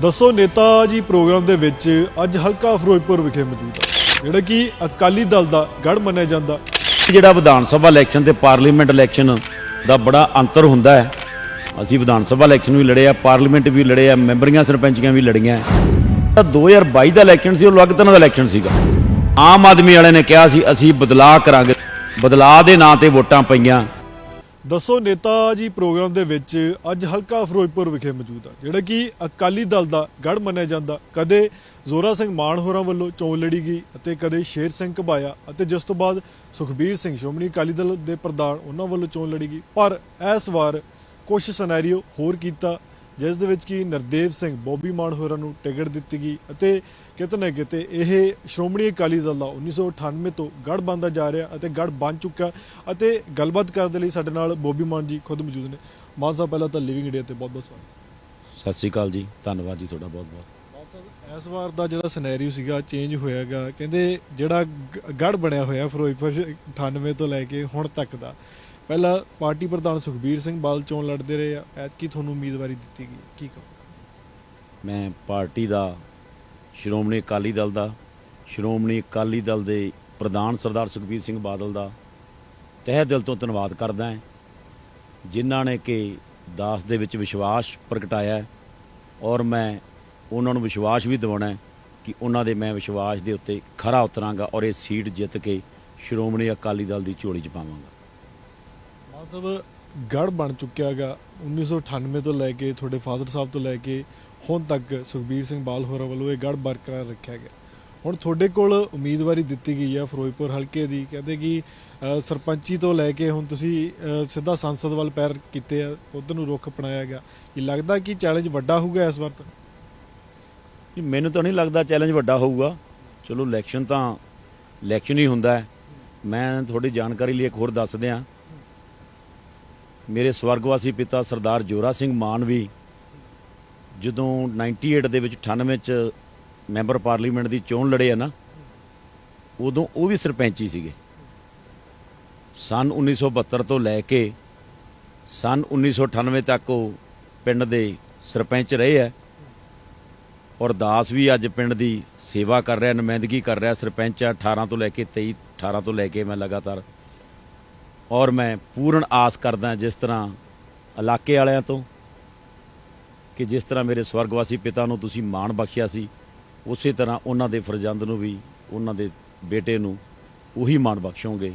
ਦੱਸੋ ਨੇਤਾ ਜੀ ਪ੍ਰੋਗਰਾਮ ਦੇ ਵਿੱਚ ਅੱਜ ਹਲਕਾ ਫਿਰੋਜ਼ਪੁਰ ਵਿਖੇ ਮੌਜੂਦ ਹੈ ਜਿਹੜਾ ਕਿ ਅਕਾਲੀ ਦਲ ਦਾ ਗੜ ਮੰਨਿਆ ਜਾਂਦਾ। ਜਿਹੜਾ ਵਿਧਾਨ ਸਭਾ ਇਲੈਕਸ਼ਨ ਤੇ ਪਾਰਲੀਮੈਂਟ ਇਲੈਕਸ਼ਨ ਦਾ ਬੜਾ ਅੰਤਰ ਹੁੰਦਾ ਹੈ, ਅਸੀਂ ਵਿਧਾਨ ਸਭਾ ਇਲੈਕਸ਼ਨ ਵੀ ਲੜੇ ਆ, ਪਾਰਲੀਮੈਂਟ ਵੀ ਲੜੇ ਆ, ਮੈਂਬਰੀਆਂ ਸਰਪੰਚੀਆਂ ਵੀ ਲੜੀਆਂ। ਤਾਂ 2022 ਦਾ ਇਲੈਕਸ਼ਨ ਸੀ, ਉਹ ਅਲੱਗ ਤਰ੍ਹਾਂ ਦਾ ਇਲੈਕਸ਼ਨ ਸੀਗਾ। ਆਮ ਆਦਮੀ ਵਾਲਿਆਂ ਨੇ ਕਿਹਾ ਸੀ, ਅਸੀਂ ਬਦਲਾਅ ਕਰਾਂਗੇ, ਬਦਲਾਅ ਦੇ ਨਾਂ ਤੇ ਵੋਟਾਂ ਪਈਆਂ। ਦੱਸੋ ਨੇਤਾ ਜੀ ਪ੍ਰੋਗਰਾਮ ਦੇ ਵਿੱਚ ਅੱਜ ਹਲਕਾ ਫਿਰੋਜ਼ਪੁਰ ਵਿਖੇ ਮੌਜੂਦ ਆ, ਜਿਹੜਾ ਕਿ ਅਕਾਲੀ ਦਲ ਦਾ ਗੜ ਮੰਨਿਆ ਜਾਂਦਾ। ਕਦੇ ਜ਼ੋਰਾ ਸਿੰਘ ਮਾਨ ਹੋਰਾਂ ਵੱਲੋਂ ਚੋਣ ਲੜੀ ਗਈ ਅਤੇ ਕਦੇ ਸ਼ੇਰ ਸਿੰਘ ਘਬਾਇਆ ਅਤੇ ਜਿਸ ਤੋਂ ਬਾਅਦ ਸੁਖਬੀਰ ਸਿੰਘ ਸ਼੍ਰੋਮਣੀ ਅਕਾਲੀ ਦਲ ਦੇ ਪ੍ਰਧਾਨ ਉਹਨਾਂ ਵੱਲੋਂ ਚੋਣ ਲੜੀ ਗਈ। ਪਰ ਇਸ ਵਾਰ ਕੁਝ ਸਿਨੈਰੀਓ ਹੋਰ ਕੀਤਾ, ਜਿਸ ਦੇ ਵਿੱਚ ਕਿ ਨਰਦੇਵ ਸਿੰਘ, ਬੋਬੀ ਮਾਨ ਹੋਰਾਂ ਨੂੰ ਟਿਕਟ ਦਿੱਤੀ ਗਈ ਅਤੇ ਕਿਤੇ ਨਾ ਕਿਤੇ ਇਹ ਸ਼੍ਰੋਮਣੀ ਅਕਾਲੀ ਦਲ ਦਾ 1998 ਤੋਂ ਗੜ ਬਣਦਾ ਜਾ ਰਿਹਾ ਅਤੇ ਗੜ ਬਣ ਚੁੱਕਾ ਅਤੇ ਗੱਲਬਾਤ ਕਰਨ ਦੇ ਲਈ ਸਾਡੇ ਨਾਲ ਬੋਬੀ ਮਾਨ ਜੀ ਖੁਦ ਮੌਜੂਦ ਨੇ। ਮਾਨ ਸਾਹਿਬ ਪਹਿਲਾਂ ਤਾਂ ਲਿਵਿੰਗ ਇੰਡੀਆ ਤੇ ਬਹੁਤ ਬਹੁਤ ਸਵਾਗਤ। ਸਤਿ ਸ਼੍ਰੀ ਅਕਾਲ ਜੀ। ਧੰਨਵਾਦ ਜੀ ਤੁਹਾਡਾ ਬਹੁਤ ਬਹੁਤ। ਮਾਨ ਸਾਹਿਬ ਇਸ ਵਾਰ ਦਾ ਜਿਹੜਾ ਸਿਨੈਰੀਓ ਸੀਗਾ ਚੇਂਜ ਹੋਇਆਗਾ ਕਹਿੰਦੇ ਜਿਹੜਾ ਗੜ ਬਣਿਆ ਹੋਇਆ ਫਿਰੋਜ਼ਪੁਰ 98 ਤੋਂ ਲੈ ਕੇ ਹੁਣ ਤੱਕ ਦਾ ਪਹਿਲਾਂ ਪਾਰਟੀ ਪ੍ਰਧਾਨ ਸੁਖਬੀਰ ਸਿੰਘ ਬਾਦਲ ਚੋਣ ਲੜਦੇ ਰਹੇ ਆ। ਐਤਕੀ ਤੁਹਾਨੂੰ ਉਮੀਦਵਾਰੀ ਦਿੱਤੀ ਗਈ। ਕੀ ਕਹੋ ਮੈਂ ਪਾਰਟੀ ਦਾ ਸ਼੍ਰੋਮਣੀ ਅਕਾਲੀ ਦਲ ਦਾ, ਸ਼੍ਰੋਮਣੀ ਅਕਾਲੀ ਦਲ ਦੇ ਪ੍ਰਧਾਨ ਸਰਦਾਰ ਸੁਖਬੀਰ ਸਿੰਘ ਬਾਦਲ ਦਾ ਤਹਿ ਦਿਲ ਤੋਂ ਧੰਨਵਾਦ ਕਰਦਾ ਹਾਂ, ਜਿਨ੍ਹਾਂ ਨੇ ਕਿ ਦਾਸ ਦੇ ਵਿੱਚ ਵਿਸ਼ਵਾਸ ਪ੍ਰਗਟਾਇਆ ਔਰ ਮੈਂ ਉਹਨਾਂ ਨੂੰ ਵਿਸ਼ਵਾਸ ਵੀ ਦਿਵਾਉਣਾ ਕਿ ਉਹਨਾਂ ਦੇ ਮੈਂ ਵਿਸ਼ਵਾਸ ਦੇ ਉੱਤੇ ਖਰਾ ਉਤਰਾਂਗਾ ਔਰ ਇਹ ਸੀਟ ਜਿੱਤ ਕੇ ਸ਼੍ਰੋਮਣੀ ਅਕਾਲੀ ਦਲ ਦੀ ਝੋਲੀ 'ਚ ਪਾਵਾਂਗਾ। ਮਤਲਬ ਗੜ ਬਣ ਚੁੱਕਿਆਗਾ 1998 ਤੋਂ ਲੈ ਕੇ, ਤੁਹਾਡੇ ਫਾਦਰ ਸਾਹਿਬ ਤੋਂ ਲੈ ਕੇ ਹੁਣ ਤੱਕ ਸੁਖਬੀਰ ਸਿੰਘ ਬਾਲ ਹੋਰਾਂ ਵੱਲੋਂ ਇਹ ਗੜ ਬਰਕਰਾਰ ਰੱਖਿਆ ਗਿਆ। ਹੁਣ ਤੁਹਾਡੇ ਕੋਲ ਉਮੀਦਵਾਰੀ ਦਿੱਤੀ ਗਈ ਹੈ ਫਿਰੋਜ਼ਪੁਰ ਹਲਕੇ ਦੀ। ਕਹਿੰਦੇ ਕਿ ਸਰਪੰਚੀ ਤੋਂ ਲੈ ਕੇ ਹੁਣ ਤੁਸੀਂ ਸਿੱਧਾ ਸੰਸਦ ਵੱਲ ਪੈਰ ਕੀਤੇ ਆ, ਉਧਰ ਨੂੰ ਰੁਖ ਅਪਣਾਇਆ ਗਿਆ। ਕਿ ਲੱਗਦਾ ਕਿ ਚੈਲੰਜ ਵੱਡਾ ਹੋਊਗਾ ਇਸ ਵਾਰ ਤਾਂ? ਮੈਨੂੰ ਤਾਂ ਨਹੀਂ ਲੱਗਦਾ ਚੈਲੰਜ ਵੱਡਾ ਹੋਊਗਾ। ਚਲੋ ਇਲੈਕਸ਼ਨ ਤਾਂ ਇਲੈਕਸ਼ਨ ਹੀ ਹੁੰਦਾ ਹੈ। ਮੈਂ ਤੁਹਾਡੀ ਜਾਣਕਾਰੀ ਲਈ ਇੱਕ ਹੋਰ ਦੱਸ ਦਿਆਂ। ਮੇਰੇ ਸਵਰਗਵਾਸੀ ਪਿਤਾ ਸਰਦਾਰ ਜੋਰਾ ਸਿੰਘ ਮਾਨ ਵੀ ਜਦੋਂ 98 ਦੇ ਵਿੱਚ 98 ਚ ਮੈਂਬਰ ਪਾਰਲੀਮੈਂਟ ਦੀ ਚੋਣ ਲੜੇ ਆ ਨਾ, ਉਦੋਂ ਉਹ ਵੀ ਸਰਪੰਚੀ ਸੀਗੇ। ਸਨ 1972 ਤੋਂ ਲੈ ਕੇ ਸਨ 1998 ਤੱਕ ਉਹ ਪਿੰਡ ਦੇ ਸਰਪੰਚ ਰਹੇ ਆ। ਔਰ ਦਾਸ ਵੀ ਅੱਜ ਪਿੰਡ ਦੀ ਸੇਵਾ ਕਰ ਰਿਹਾ, ਨੁਮਾਇੰਦਗੀ ਕਰ ਰਿਹਾ, ਸਰਪੰਚ ਆ 18 ਤੋਂ ਲੈ ਕੇ 23 18 ਤੋਂ ਲੈ ਕੇ ਮੈਂ ਲਗਾਤਾਰ। ਔਰ ਮੈਂ ਪੂਰਨ ਆਸ ਕਰਦਾ ਜਿਸ ਤਰ੍ਹਾਂ ਇਲਾਕੇ ਵਾਲਿਆਂ ਤੋਂ ਕਿ ਜਿਸ ਤਰ੍ਹਾਂ ਮੇਰੇ ਸਵਰਗਵਾਸੀ ਪਿਤਾ ਨੂੰ ਤੁਸੀਂ ਮਾਣ ਬਖਸ਼ਿਆ ਸੀ, ਉਸੇ ਤਰ੍ਹਾਂ ਉਹਨਾਂ ਦੇ ਫਰਜ਼ੰਦ ਨੂੰ ਵੀ, ਉਹਨਾਂ ਦੇ ਬੇਟੇ ਨੂੰ ਉਹੀ ਮਾਣ ਬਖਸ਼ੋਗੇ।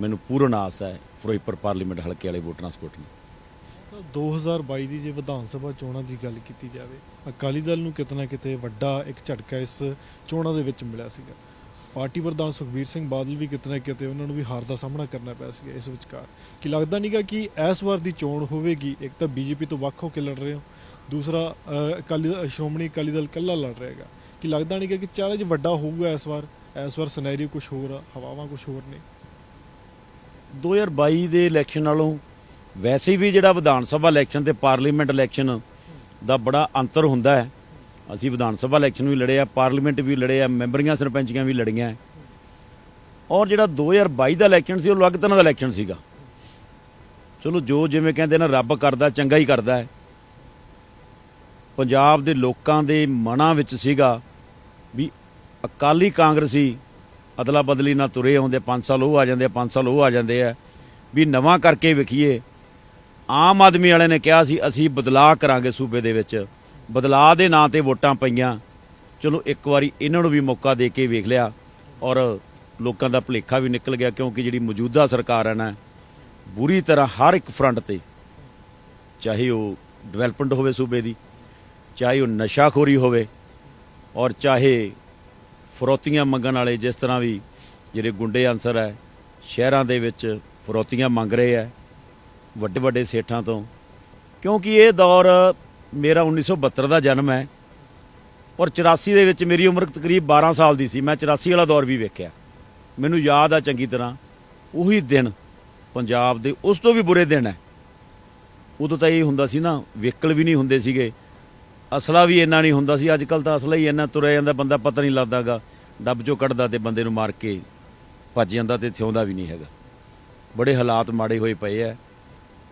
ਮੈਨੂੰ ਪੂਰਨ ਆਸ ਹੈ ਫਿਰੋਜ਼ਪੁਰ ਪਾਰਲੀਮੈਂਟ ਹਲਕੇ ਵਾਲੇ ਵੋਟਰਾਂ ਸਪੋਰਟ ਨੂੰ। ਤਾਂ 2022 ਦੀ ਜੇ ਵਿਧਾਨ ਸਭਾ ਚੋਣਾਂ ਦੀ ਗੱਲ ਕੀਤੀ ਜਾਵੇ, ਅਕਾਲੀ ਦਲ ਨੂੰ ਕਿਤੇ ਨਾ ਕਿਤੇ ਵੱਡਾ ਇੱਕ ਝਟਕਾ ਇਸ ਚੋਣਾਂ ਦੇ ਵਿੱਚ ਮਿਲਿਆ ਸੀਗਾ। ਪਾਰਟੀ ਪ੍ਰਧਾਨ ਸੁਖਬੀਰ ਸਿੰਘ ਬਾਦਲ ਵੀ ਕਿਤੇ ਨਾ ਕਿਤੇ ਉਹਨਾਂ ਨੂੰ ਵੀ ਹਾਰ ਦਾ ਸਾਹਮਣਾ ਕਰਨਾ ਪਿਆ ਸੀਗਾ ਇਸ ਵਿਚਕਾਰ। ਕਿ ਲੱਗਦਾ ਨਹੀਂਗਾ ਕਿ ਇਸ ਵਾਰ ਦੀ ਚੋਣ ਹੋਵੇਗੀ? ਇੱਕ ਤਾਂ ਬੀਜੇਪੀ ਤੋਂ ਵੱਖ ਹੋ ਕੇ ਲੜ ਰਹੇ ਹੋ ਦੂਸਰਾ ਅਕਾਲੀ ਦਲ- ਸ਼੍ਰੋਮਣੀ ਅਕਾਲੀ ਦਲ ਇਕੱਲਾ ਲੜ ਰਹੇਗਾ ਕੀ ਲੱਗਦਾ ਨਹੀਂ ਕਿ ਚੈਲੰਜ ਵੱਡਾ ਹੋਊਗਾ ਇਸ ਵਾਰ? ਇਸ ਵਾਰ ਸਿਨੈਰੀਓ ਕੁਝ ਹੋਰ ਆ, ਹਵਾਵਾਂ ਕੁਝ ਹੋਰ ਨੇ। 2022 ਦੇ ਇਲੈਕਸ਼ਨ ਨਾਲੋਂ ਵੈਸੇ ਵੀ ਜਿਹੜਾ ਵਿਧਾਨ ਸਭਾ ਇਲੈਕਸ਼ਨ ਤੇ ਪਾਰਲੀਮੈਂਟ ਇਲੈਕਸ਼ਨ ਦਾ ਬੜਾ ਅੰਤਰ ਹੁੰਦਾ ਹੈ। ਅਸੀਂ ਵਿਧਾਨ ਸਭਾ ਇਲੈਕਸ਼ਨ ਵੀ ਲੜੇ ਆ ਪਾਰਲੀਮੈਂਟ ਵੀ ਲੜੇ ਆ, ਮੈਂਬਰੀਆਂ ਸਰਪੰਚੀਆਂ ਵੀ ਲੜੀਆਂ। ਔਰ ਜਿਹੜਾ 2022 ਦਾ ਇਲੈਕਸ਼ਨ ਸੀ, ਉਹ ਅਲੱਗ ਤਰ੍ਹਾਂ ਦਾ ਇਲੈਕਸ਼ਨ ਸੀਗਾ। ਚਲੋ ਜੋ ਜਿਵੇਂ ਕਹਿੰਦੇ ਨਾ, ਰੱਬ ਕਰਦਾ, ਚੰਗਾ ਹੀ ਕਰਦਾ ਹੈ। ਪੰਜਾਬ ਦੇ ਲੋਕਾਂ ਦੇ ਮਨਾਂ ਵਿੱਚ ਸੀਗਾ ਵੀ ਅਕਾਲੀ ਕਾਂਗਰਸੀ ਅਦਲਾ ਬਦਲੀ ਨਾਲ ਤੁਰੇ ਆਉਂਦੇ 5 ਸਾਲ ਉਹ ਆ ਜਾਂਦੇ ਆ 5 ਸਾਲ ਉਹ ਆ ਜਾਂਦੇ ਆ, ਵੀ ਨਵਾਂ ਕਰਕੇ ਵਿਖੀਏ। ਆਮ ਆਦਮੀ ਵਾਲਿਆਂ ਨੇ ਕਿਹਾ ਸੀ, ਅਸੀਂ ਬਦਲਾਅ ਕਰਾਂਗੇ ਸੂਬੇ ਦੇ ਵਿੱਚ। ਬਦਲਾਅ ਦੇ ਨਾਂ ਤੇ ਵੋਟਾਂ ਪਈਆਂ। ਚਲੋ, ਇੱਕ ਵਾਰੀ ਇਹਨਾਂ ਨੂੰ ਵੀ ਮੌਕਾ ਦੇ ਕੇ ਵੇਖ ਲਿਆ ਔਰ ਲੋਕਾਂ ਦਾ ਭੁਲੇਖਾ ਵੀ ਨਿਕਲ ਗਿਆ ਕਿਉਂਕਿ ਜਿਹੜੀ ਮੌਜੂਦਾ ਸਰਕਾਰ ਹੈ ਨਾ, ਬੁਰੀ ਤਰ੍ਹਾਂ ਹਰ ਇੱਕ ਫਰੰਟ ਤੇ, ਚਾਹੇ ਉਹ ਡਿਵੈਲਪਮੈਂਟ ਹੋਵੇ ਸੂਬੇ ਦੀ ਚਾਹੇ ਉਹ ਨਸ਼ਾਖੋਰੀ ਹੋਵੇ ਔਰ ਚਾਹੇ ਫਰੋਤੀਆਂ ਮੰਗਣ ਵਾਲੇ ਜਿਸ ਤਰ੍ਹਾਂ ਵੀ ਜਿਹੜੇ ਗੁੰਡੇ ਅਨਸਰ ਹੈ, ਸ਼ਹਿਰਾਂ ਦੇ ਵਿੱਚ ਫਰੋਤੀਆਂ ਮੰਗ ਰਹੇ ਹੈ, ਵੱਡੇ ਵੱਡੇ ਸੇਠਾਂ ਤੋਂ। ਕਿਉਂਕਿ ਇਹ ਦੌਰ ਮੇਰਾ 1972 ਦਾ ਜਨਮ ਹੈ ਔਰ 84 ਦੇ ਵਿੱਚ ਮੇਰੀ ਉਮਰ ਤਕਰੀਬ 12 ਸਾਲ ਦੀ ਸੀ। ਮੈਂ 84 ਵਾਲਾ ਦੌਰ ਵੀ ਵੇਖਿਆ। ਮੈਨੂੰ ਯਾਦ ਆ ਚੰਗੀ ਤਰ੍ਹਾਂ, ਉਹੀ ਦਿਨ ਪੰਜਾਬ ਦੇ, ਉਸ ਤੋਂ ਵੀ ਬੁਰੇ ਦਿਨ ਹੈ। ਉਦੋਂ ਤਾਂ ਇਹ ਹੁੰਦਾ ਸੀ ਨਾ ਵਹੀਕਲ ਵੀ ਨਹੀਂ ਹੁੰਦੇ ਸੀਗੇ। ਅਸਲਾ ਵੀ ਇੰਨਾ ਨਹੀਂ ਹੁੰਦਾ ਸੀ ਅੱਜ ਕੱਲ ਤਾਂ ਅਸਲਾ ਹੀ ਇੰਨਾ ਤੁਰਿਆ ਜਾਂਦਾ, ਬੰਦਾ ਪਤਾ ਨਹੀਂ ਲੱਗਦਾਗਾ ਡੱਬ ਚੋਂ ਕੱਢਦਾ ਤੇ ਬੰਦੇ ਨੂੰ ਮਾਰ ਕੇ ਭੱਜ ਜਾਂਦਾ ਤੇ ਥਿਉਂਦਾ ਵੀ ਨਹੀਂ ਹੈਗਾ। ਬੜੇ ਹਾਲਾਤ ਮਾੜੇ ਹੋਏ ਪਏ ਐ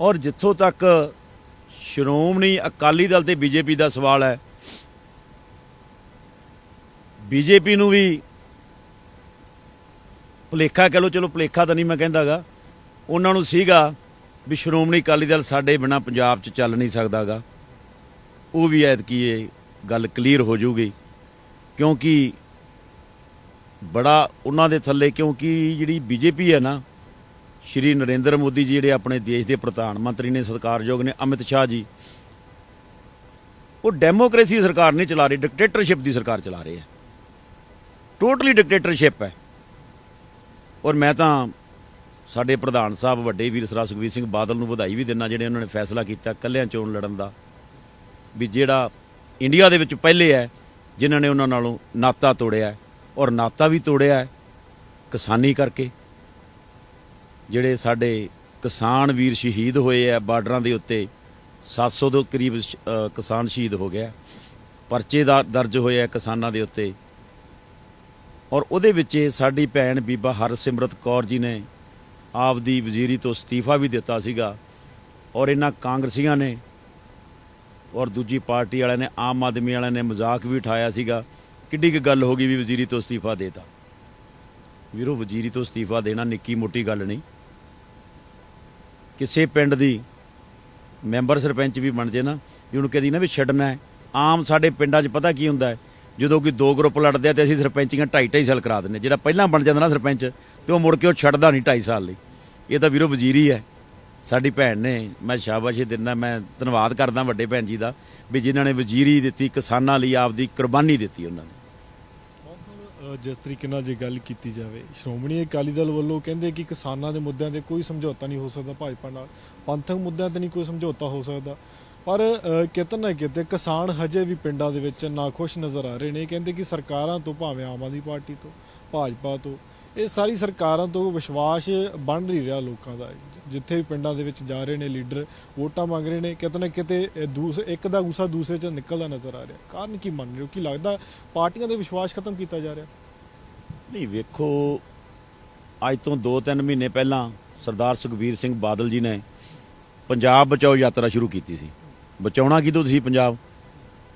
ਔਰ ਜਿੱਥੋਂ ਤੱਕ ਸ਼੍ਰੋਮਣੀ ਅਕਾਲੀ ਦਲ ਤੇ ਬੀਜੇਪੀ ਦਾ ਸਵਾਲ ਹੈ, ਬੀਜੇਪੀ ਨੂੰ ਵੀ ਭੁਲੇਖਾ ਕਹ ਲੋ ਚਲੋ ਭੁਲੇਖਾ ਤਾਂ ਨਹੀਂ ਮੈਂ ਕਹਿੰਦਾਗਾ, ਉਹਨਾਂ ਨੂੰ ਸੀਗਾ ਵੀ ਸ਼੍ਰੋਮਣੀ ਅਕਾਲੀ ਦਲ ਸਾਡੇ ਬਿਨਾ ਪੰਜਾਬ 'ਚ ਚੱਲ ਨਹੀਂ ਸਕਦਾਗਾ। ਉਹ ਵੀ ਐਤਕੀ ਇਹ ਗੱਲ ਕਲੀਅਰ ਹੋ ਜਾਊਗੀ, ਕਿਉਂਕਿ ਬੜਾ ਉਹਨਾਂ ਦੇ ਥੱਲੇ, ਕਿਉਂਕਿ ਜਿਹੜੀ ਬੀਜੇਪੀ ਹੈ ਨਾ, ਸ਼੍ਰੀ ਨਰਿੰਦਰ ਮੋਦੀ ਜੀ ਜਿਹੜੇ ਆਪਣੇ ਦੇਸ਼ ਦੇ ਪ੍ਰਧਾਨ ਮੰਤਰੀ ਨੇ, ਸਤਿਕਾਰਯੋਗ ਨੇ, ਅਮਿਤ ਸ਼ਾਹ ਜੀ, ਉਹ ਡੈਮੋਕ੍ਰੇਸੀ ਸਰਕਾਰ ਨਹੀਂ ਚਲਾ ਰਹੀ, ਡਿਕਟੇਟਰਸ਼ਿਪ ਦੀ ਸਰਕਾਰ ਚਲਾ ਰਹੇ ਹੈ। ਟੋਟਲੀ ਡਿਕਟੇਟਰਸ਼ਿਪ ਹੈ। ਔਰ ਮੈਂ ਤਾਂ ਸਾਡੇ ਪ੍ਰਧਾਨ ਸਾਹਿਬ, ਵੱਡੇ ਵੀਰ ਸਰਾ ਸੁਖਬੀਰ ਸਿੰਘ ਬਾਦਲ ਨੂੰ ਵਧਾਈ ਵੀ ਦਿੰਦਾ, ਜਿਹੜੇ ਉਹਨਾਂ ਨੇ ਫੈਸਲਾ ਕੀਤਾ ਕੱਲਿਆਂ ਚੋਣ ਲੜਨ ਦਾ। ਵੀ ਜਿਹੜਾ ਇੰਡੀਆ ਦੇ ਵਿੱਚ ਪਹਿਲੇ ਹੈ, ਜਿਨ੍ਹਾਂ ਨੇ ਉਹਨਾਂ ਨਾਲੋਂ ਨਾਤਾ ਤੋੜਿਆ ਔਰ ਨਾਤਾ ਵੀ ਤੋੜਿਆ ਕਿਸਾਨੀ ਕਰਕੇ। ਜਿਹੜੇ ਸਾਡੇ ਕਿਸਾਨ ਵੀਰ ਸ਼ਹੀਦ ਹੋਏ ਆ, ਬਾਰਡਰਾਂ ਦੇ ਉੱਤੇ 700 ਦੇ ਕਰੀਬ ਕਿਸਾਨ ਸ਼ਹੀਦ ਹੋ ਗਿਆ ਪਰਚੇ ਦਾ ਦਰਜ ਹੋਏ ਆ ਕਿਸਾਨਾਂ ਦੇ ਉੱਤੇ। ਔਰ ਉਹਦੇ ਵਿੱਚ ਸਾਡੀ ਭੈਣ ਬੀਬਾ ਹਰਸਿਮਰਤ ਕੌਰ ਜੀ ਨੇ ਆਪ ਦੀ ਵਜ਼ੀਰੀ ਤੋਂ ਅਸਤੀਫਾ ਵੀ ਦਿੱਤਾ ਸੀਗਾ ਔਰ ਇਹਨਾਂ ਕਾਂਗਰਸੀਆਂ ਨੇ ਔਰ ਦੂਜੀ ਪਾਰਟੀ ਵਾਲਿਆਂ ਨੇ, ਆਮ ਆਦਮੀ ਵਾਲਿਆਂ ਨੇ ਮਜ਼ਾਕ ਵੀ ਉਠਾਇਆ ਸੀਗਾ। ਕਿੱਡੀ ਕੁ ਗੱਲ ਹੋ ਗਈ ਵੀ ਵਜ਼ੀਰੀ ਤੋਂ ਅਸਤੀਫਾ ਦੇਤਾ। ਵੀਰੋ, ਵਜ਼ੀਰੀ ਤੋਂ ਅਸਤੀਫਾ ਦੇਣਾ ਨਿੱਕੀ ਮੋਟੀ ਗੱਲ ਨਹੀਂ। ਕਿਸੇ ਪਿੰਡ ਦੀ ਮੈਂਬਰ ਸਰਪੰਚ ਵੀ ਬਣ ਜੇ ਨਾ, ਵੀ ਉਹਨੂੰ ਕਹਦੀ ਨਾ ਵੀ ਛੱਡਣਾ ਹੈ। ਆਮ ਸਾਡੇ ਪਿੰਡਾਂ 'ਚ ਪਤਾ ਕੀ ਹੁੰਦਾ ਹੈ? ਜਦੋਂ ਕੋਈ ਦੋ ਗਰੁੱਪ ਲੜਦੇ ਆ ਤੇ ਅਸੀਂ ਸਰਪੰਚੀਆਂ ਢਾਈ ਢਾਈ ਸਾਲ ਕਰਾ ਦਿੰਦੇ ਜਿਹੜਾ ਪਹਿਲਾਂ ਬਣ ਜਾਂਦਾ ਨਾ ਸਰਪੰਚ, ਤੇ ਉਹ ਮੁੜ ਕੇ ਉਹ ਛੱਡਦਾ ਨਹੀਂ ਢਾਈ ਸਾਲ ਲਈ। ਇਹ ਤਾਂ ਵੀਰੋ ਵਜ਼ੀਰੀ ਹੈ। ਸਾਡੀ ਭੈਣ ਨੇ, ਮੈਂ ਸ਼ਾਬਾਸ਼ ਦਿੰਦਾ, ਮੈਂ ਧੰਨਵਾਦ ਕਰਦਾ ਵੱਡੇ ਭੈਣ ਜੀ ਦਾ, ਵੀ ਜਿਨ੍ਹਾਂ ਨੇ ਵਜ਼ੀਰੀ ਦਿੱਤੀ, ਕਿਸਾਨਾਂ ਲਈ ਆਪਦੀ ਕੁਰਬਾਨੀ ਦਿੱਤੀ ਉਹਨਾਂ ਨੇ। ਜਿਸ ਤਰੀਕੇ ਨਾਲ ਜੇ ਗੱਲ ਕੀਤੀ ਜਾਵੇ, ਸ਼੍ਰੋਮਣੀ ਅਕਾਲੀ ਦਲ ਵੱਲੋਂ ਕਹਿੰਦੇ ਕਿ ਕਿਸਾਨਾਂ ਦੇ ਮੁੱਦਿਆਂ ਤੇ ਕੋਈ ਸਮਝੌਤਾ ਨਹੀਂ ਹੋ ਸਕਦਾ ਭਾਜਪਾ ਨਾਲ, ਪੰਥਕ ਮੁੱਦਿਆਂ ਤੇ ਨਹੀਂ ਕੋਈ ਸਮਝੌਤਾ ਹੋ ਸਕਦਾ। ਪਰ ਕਿਤੇ ਨਾ ਕਿਤੇ ਕਿਸਾਨ ਹਜੇ ਵੀ ਪਿੰਡਾਂ ਦੇ ਵਿੱਚ ਨਾਖੁਸ਼ ਨਜ਼ਰ ਆ ਰਹੇ ਨੇ, ਕਹਿੰਦੇ ਕਿ ਸਰਕਾਰਾਂ ਤੋਂ, ਭਾਵੇਂ ਆਮ ਆਦਮੀ ਪਾਰਟੀ ਤੋਂ, ਭਾਜਪਾ ਤੋਂ, ਇਹ ਸਾਰੀ ਸਰਕਾਰਾਂ ਤੋਂ ਵਿਸ਼ਵਾਸ ਬਣ ਨਹੀਂ ਰਿਹਾ ਲੋਕਾਂ ਦਾ। ਜਿੱਥੇ ਵੀ ਪਿੰਡਾਂ ਦੇ ਵਿੱਚ ਜਾ ਰਹੇ ਨੇ ਲੀਡਰ, ਵੋਟਾਂ ਮੰਗ ਰਹੇ ਨੇ, ਕਿਤੇ ਨਾ ਕਿਤੇ ਦੂਸ, ਇੱਕ ਦਾ ਗੁੱਸਾ ਦੂਸਰੇ 'ਚ ਨਿਕਲਦਾ ਨਜ਼ਰ ਆ ਰਿਹਾ। ਕਾਰਨ ਕੀ ਮੰਨ ਰਹੇ ਹੋ? ਕੀ ਲੱਗਦਾ ਪਾਰਟੀਆਂ ਦੇ ਵਿਸ਼ਵਾਸ ਖਤਮ ਕੀਤਾ ਜਾ ਰਿਹਾ? ਨਹੀਂ, ਵੇਖੋ, ਅੱਜ ਤੋਂ 2-3 ਮਹੀਨੇ ਪਹਿਲਾਂ ਸਰਦਾਰ ਸੁਖਬੀਰ ਸਿੰਘ ਬਾਦਲ ਜੀ ਨੇ ਪੰਜਾਬ ਬਚਾਓ ਯਾਤਰਾ ਸ਼ੁਰੂ ਕੀਤੀ ਸੀ। ਬਚਾਉਣਾ ਕਿਦੋਂ ਤੁਸੀਂ ਪੰਜਾਬ?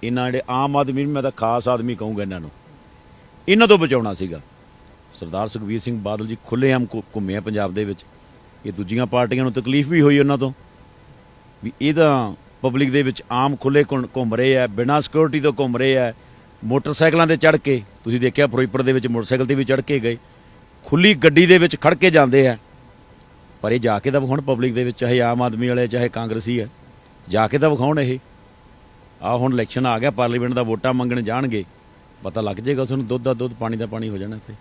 ਇਹਨਾਂ ਜਿਹੜੇ ਆਮ ਆਦਮੀ ਨੂੰ, ਮੈਂ ਤਾਂ ਖਾਸ ਆਦਮੀ ਕਹੂੰਗਾ ਇਹਨਾਂ ਨੂੰ, ਇਹਨਾਂ ਤੋਂ ਬਚਾਉਣਾ ਸੀਗਾ। ਸਰਦਾਰ ਸੁਖਬੀਰ ਸਿੰਘ ਬਾਦਲ ਜੀ ਖੁੱਲ੍ਹੇਆਮ ਘੁ- ਘੁੰਮੇ ਆ ਪੰਜਾਬ ਦੇ ਵਿੱਚ। ਇਹ ਦੂਜੀਆਂ ਪਾਰਟੀਆਂ ਨੂੰ ਤਕਲੀਫ ਵੀ ਹੋਈ ਉਹਨਾਂ ਤੋਂ। ਵੀ ਇਹ ਤਾਂ ਪਬਲਿਕ ਦੇ ਵਿੱਚ ਆਮ ਖੁੱਲੇ ਘੁੰਮ ਰਹੇ ਆ, ਬਿਨਾਂ ਸਿਕਿਉਰਿਟੀ ਤੋਂ ਘੁੰਮ ਰਹੇ ਆ। ਮੋਟਰਸਾਈਕਲਾਂ ਤੇ ਚੜ੍ਹ ਕੇ, ਤੁਸੀਂ ਦੇਖਿਆ ਫਿਰੋਜ਼ਪੁਰ ਦੇ ਵਿੱਚ ਮੋਟਰਸਾਈਕਲ ਤੇ ਵੀ ਚੜ੍ਹ ਕੇ ਗਏ। ਖੁੱਲੀ ਗੱਡੀ ਦੇ ਵਿੱਚ ਖੜ ਕੇ ਜਾਂਦੇ ਆ। ਪਰ ਇਹ ਜਾ ਕੇ ਤਾਂ ਵਿਖਾਉਣ ਪਬਲਿਕ ਦੇ ਵਿੱਚ, ਚਾਹੇ ਆਮ ਆਦਮੀ ਵਾਲੇ ਚਾਹੇ ਕਾਂਗਰਸੀ ਹੈ ਜਾ ਕੇ ਤਾਂ ਵਿਖਾਉਣ ਇਹ। ਆ ਹੁਣ ਇਲੈਕਸ਼ਨ ਆ ਗਿਆ ਪਾਰਲੀਮੈਂਟ ਦਾ ਵੋਟਾਂ ਮੰਗਣ ਜਾਣਗੇ। ਪਤਾ ਲੱਗ ਜਾਏਗਾ ਤੁਹਾਨੂੰ ਦੁੱਧ ਦਾ ਦੁੱਧ, ਪਾਣੀ ਦਾ ਪਾਣੀ ਹੋ ਜਾਣਾ ਇੱਥੇ।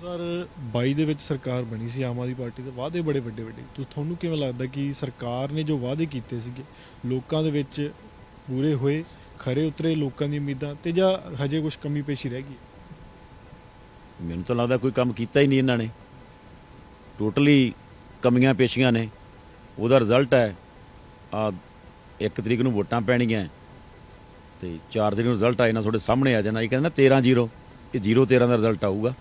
2022 ਦੇ ਵਿੱਚ ਸਰਕਾਰ ਬਣੀ ਸੀ ਆਮ ਆਦਮੀ ਪਾਰਟੀ ਦੇ ਵਾਅਦੇ ਬੜੇ ਵੱਡੇ ਵੱਡੇ। ਤੋ ਤੁਹਾਨੂੰ ਕਿਵੇਂ ਲੱਗਦਾ ਕਿ ਸਰਕਾਰ ਨੇ ਜੋ ਵਾਅਦੇ ਕੀਤੇ ਸੀਗੇ, ਲੋਕਾਂ ਦੇ ਵਿੱਚ ਪੂਰੇ ਹੋਏ, ਖਰੇ ਉਤਰੇ ਲੋਕਾਂ ਦੀ ਉਮੀਦਾਂ ਤੇ ਜਾਂ ਹਜੇ ਕੁਝ ਕਮੀ ਪੇਸ਼ੀ ਰਹਿ ਗਈ? ਮੈਨੂੰ ਤਾਂ ਲੱਗਦਾ ਕੋਈ ਕੰਮ ਕੀਤਾ ਹੀ ਨਹੀਂ ਇਹਨਾਂ ਨੇ। ਟੋਟਲੀ ਕਮੀਆਂ ਪੇਸ਼ੀਆਂ ਨੇ। ਉਹਦਾ ਰਿਜ਼ਲਟ ਹੈ, ਆ ਇੱਕ ਤਰੀਕ ਨੂੰ ਵੋਟਾਂ ਪੈਣੀਆਂ ਤੇ 4 ਤਰੀਕ ਨੂੰ ਰਿਜ਼ਲਟ ਆ ਜਾਣਾ ਤੁਹਾਡੇ ਸਾਹਮਣੇ ਆ ਜਾਣਾ। ਇਹ ਕਹਿੰਦੇ ਨਾ 13 0 ਇਹ 0 13 ਦਾ ਰਿਜ਼ਲਟ ਆਊਗਾ।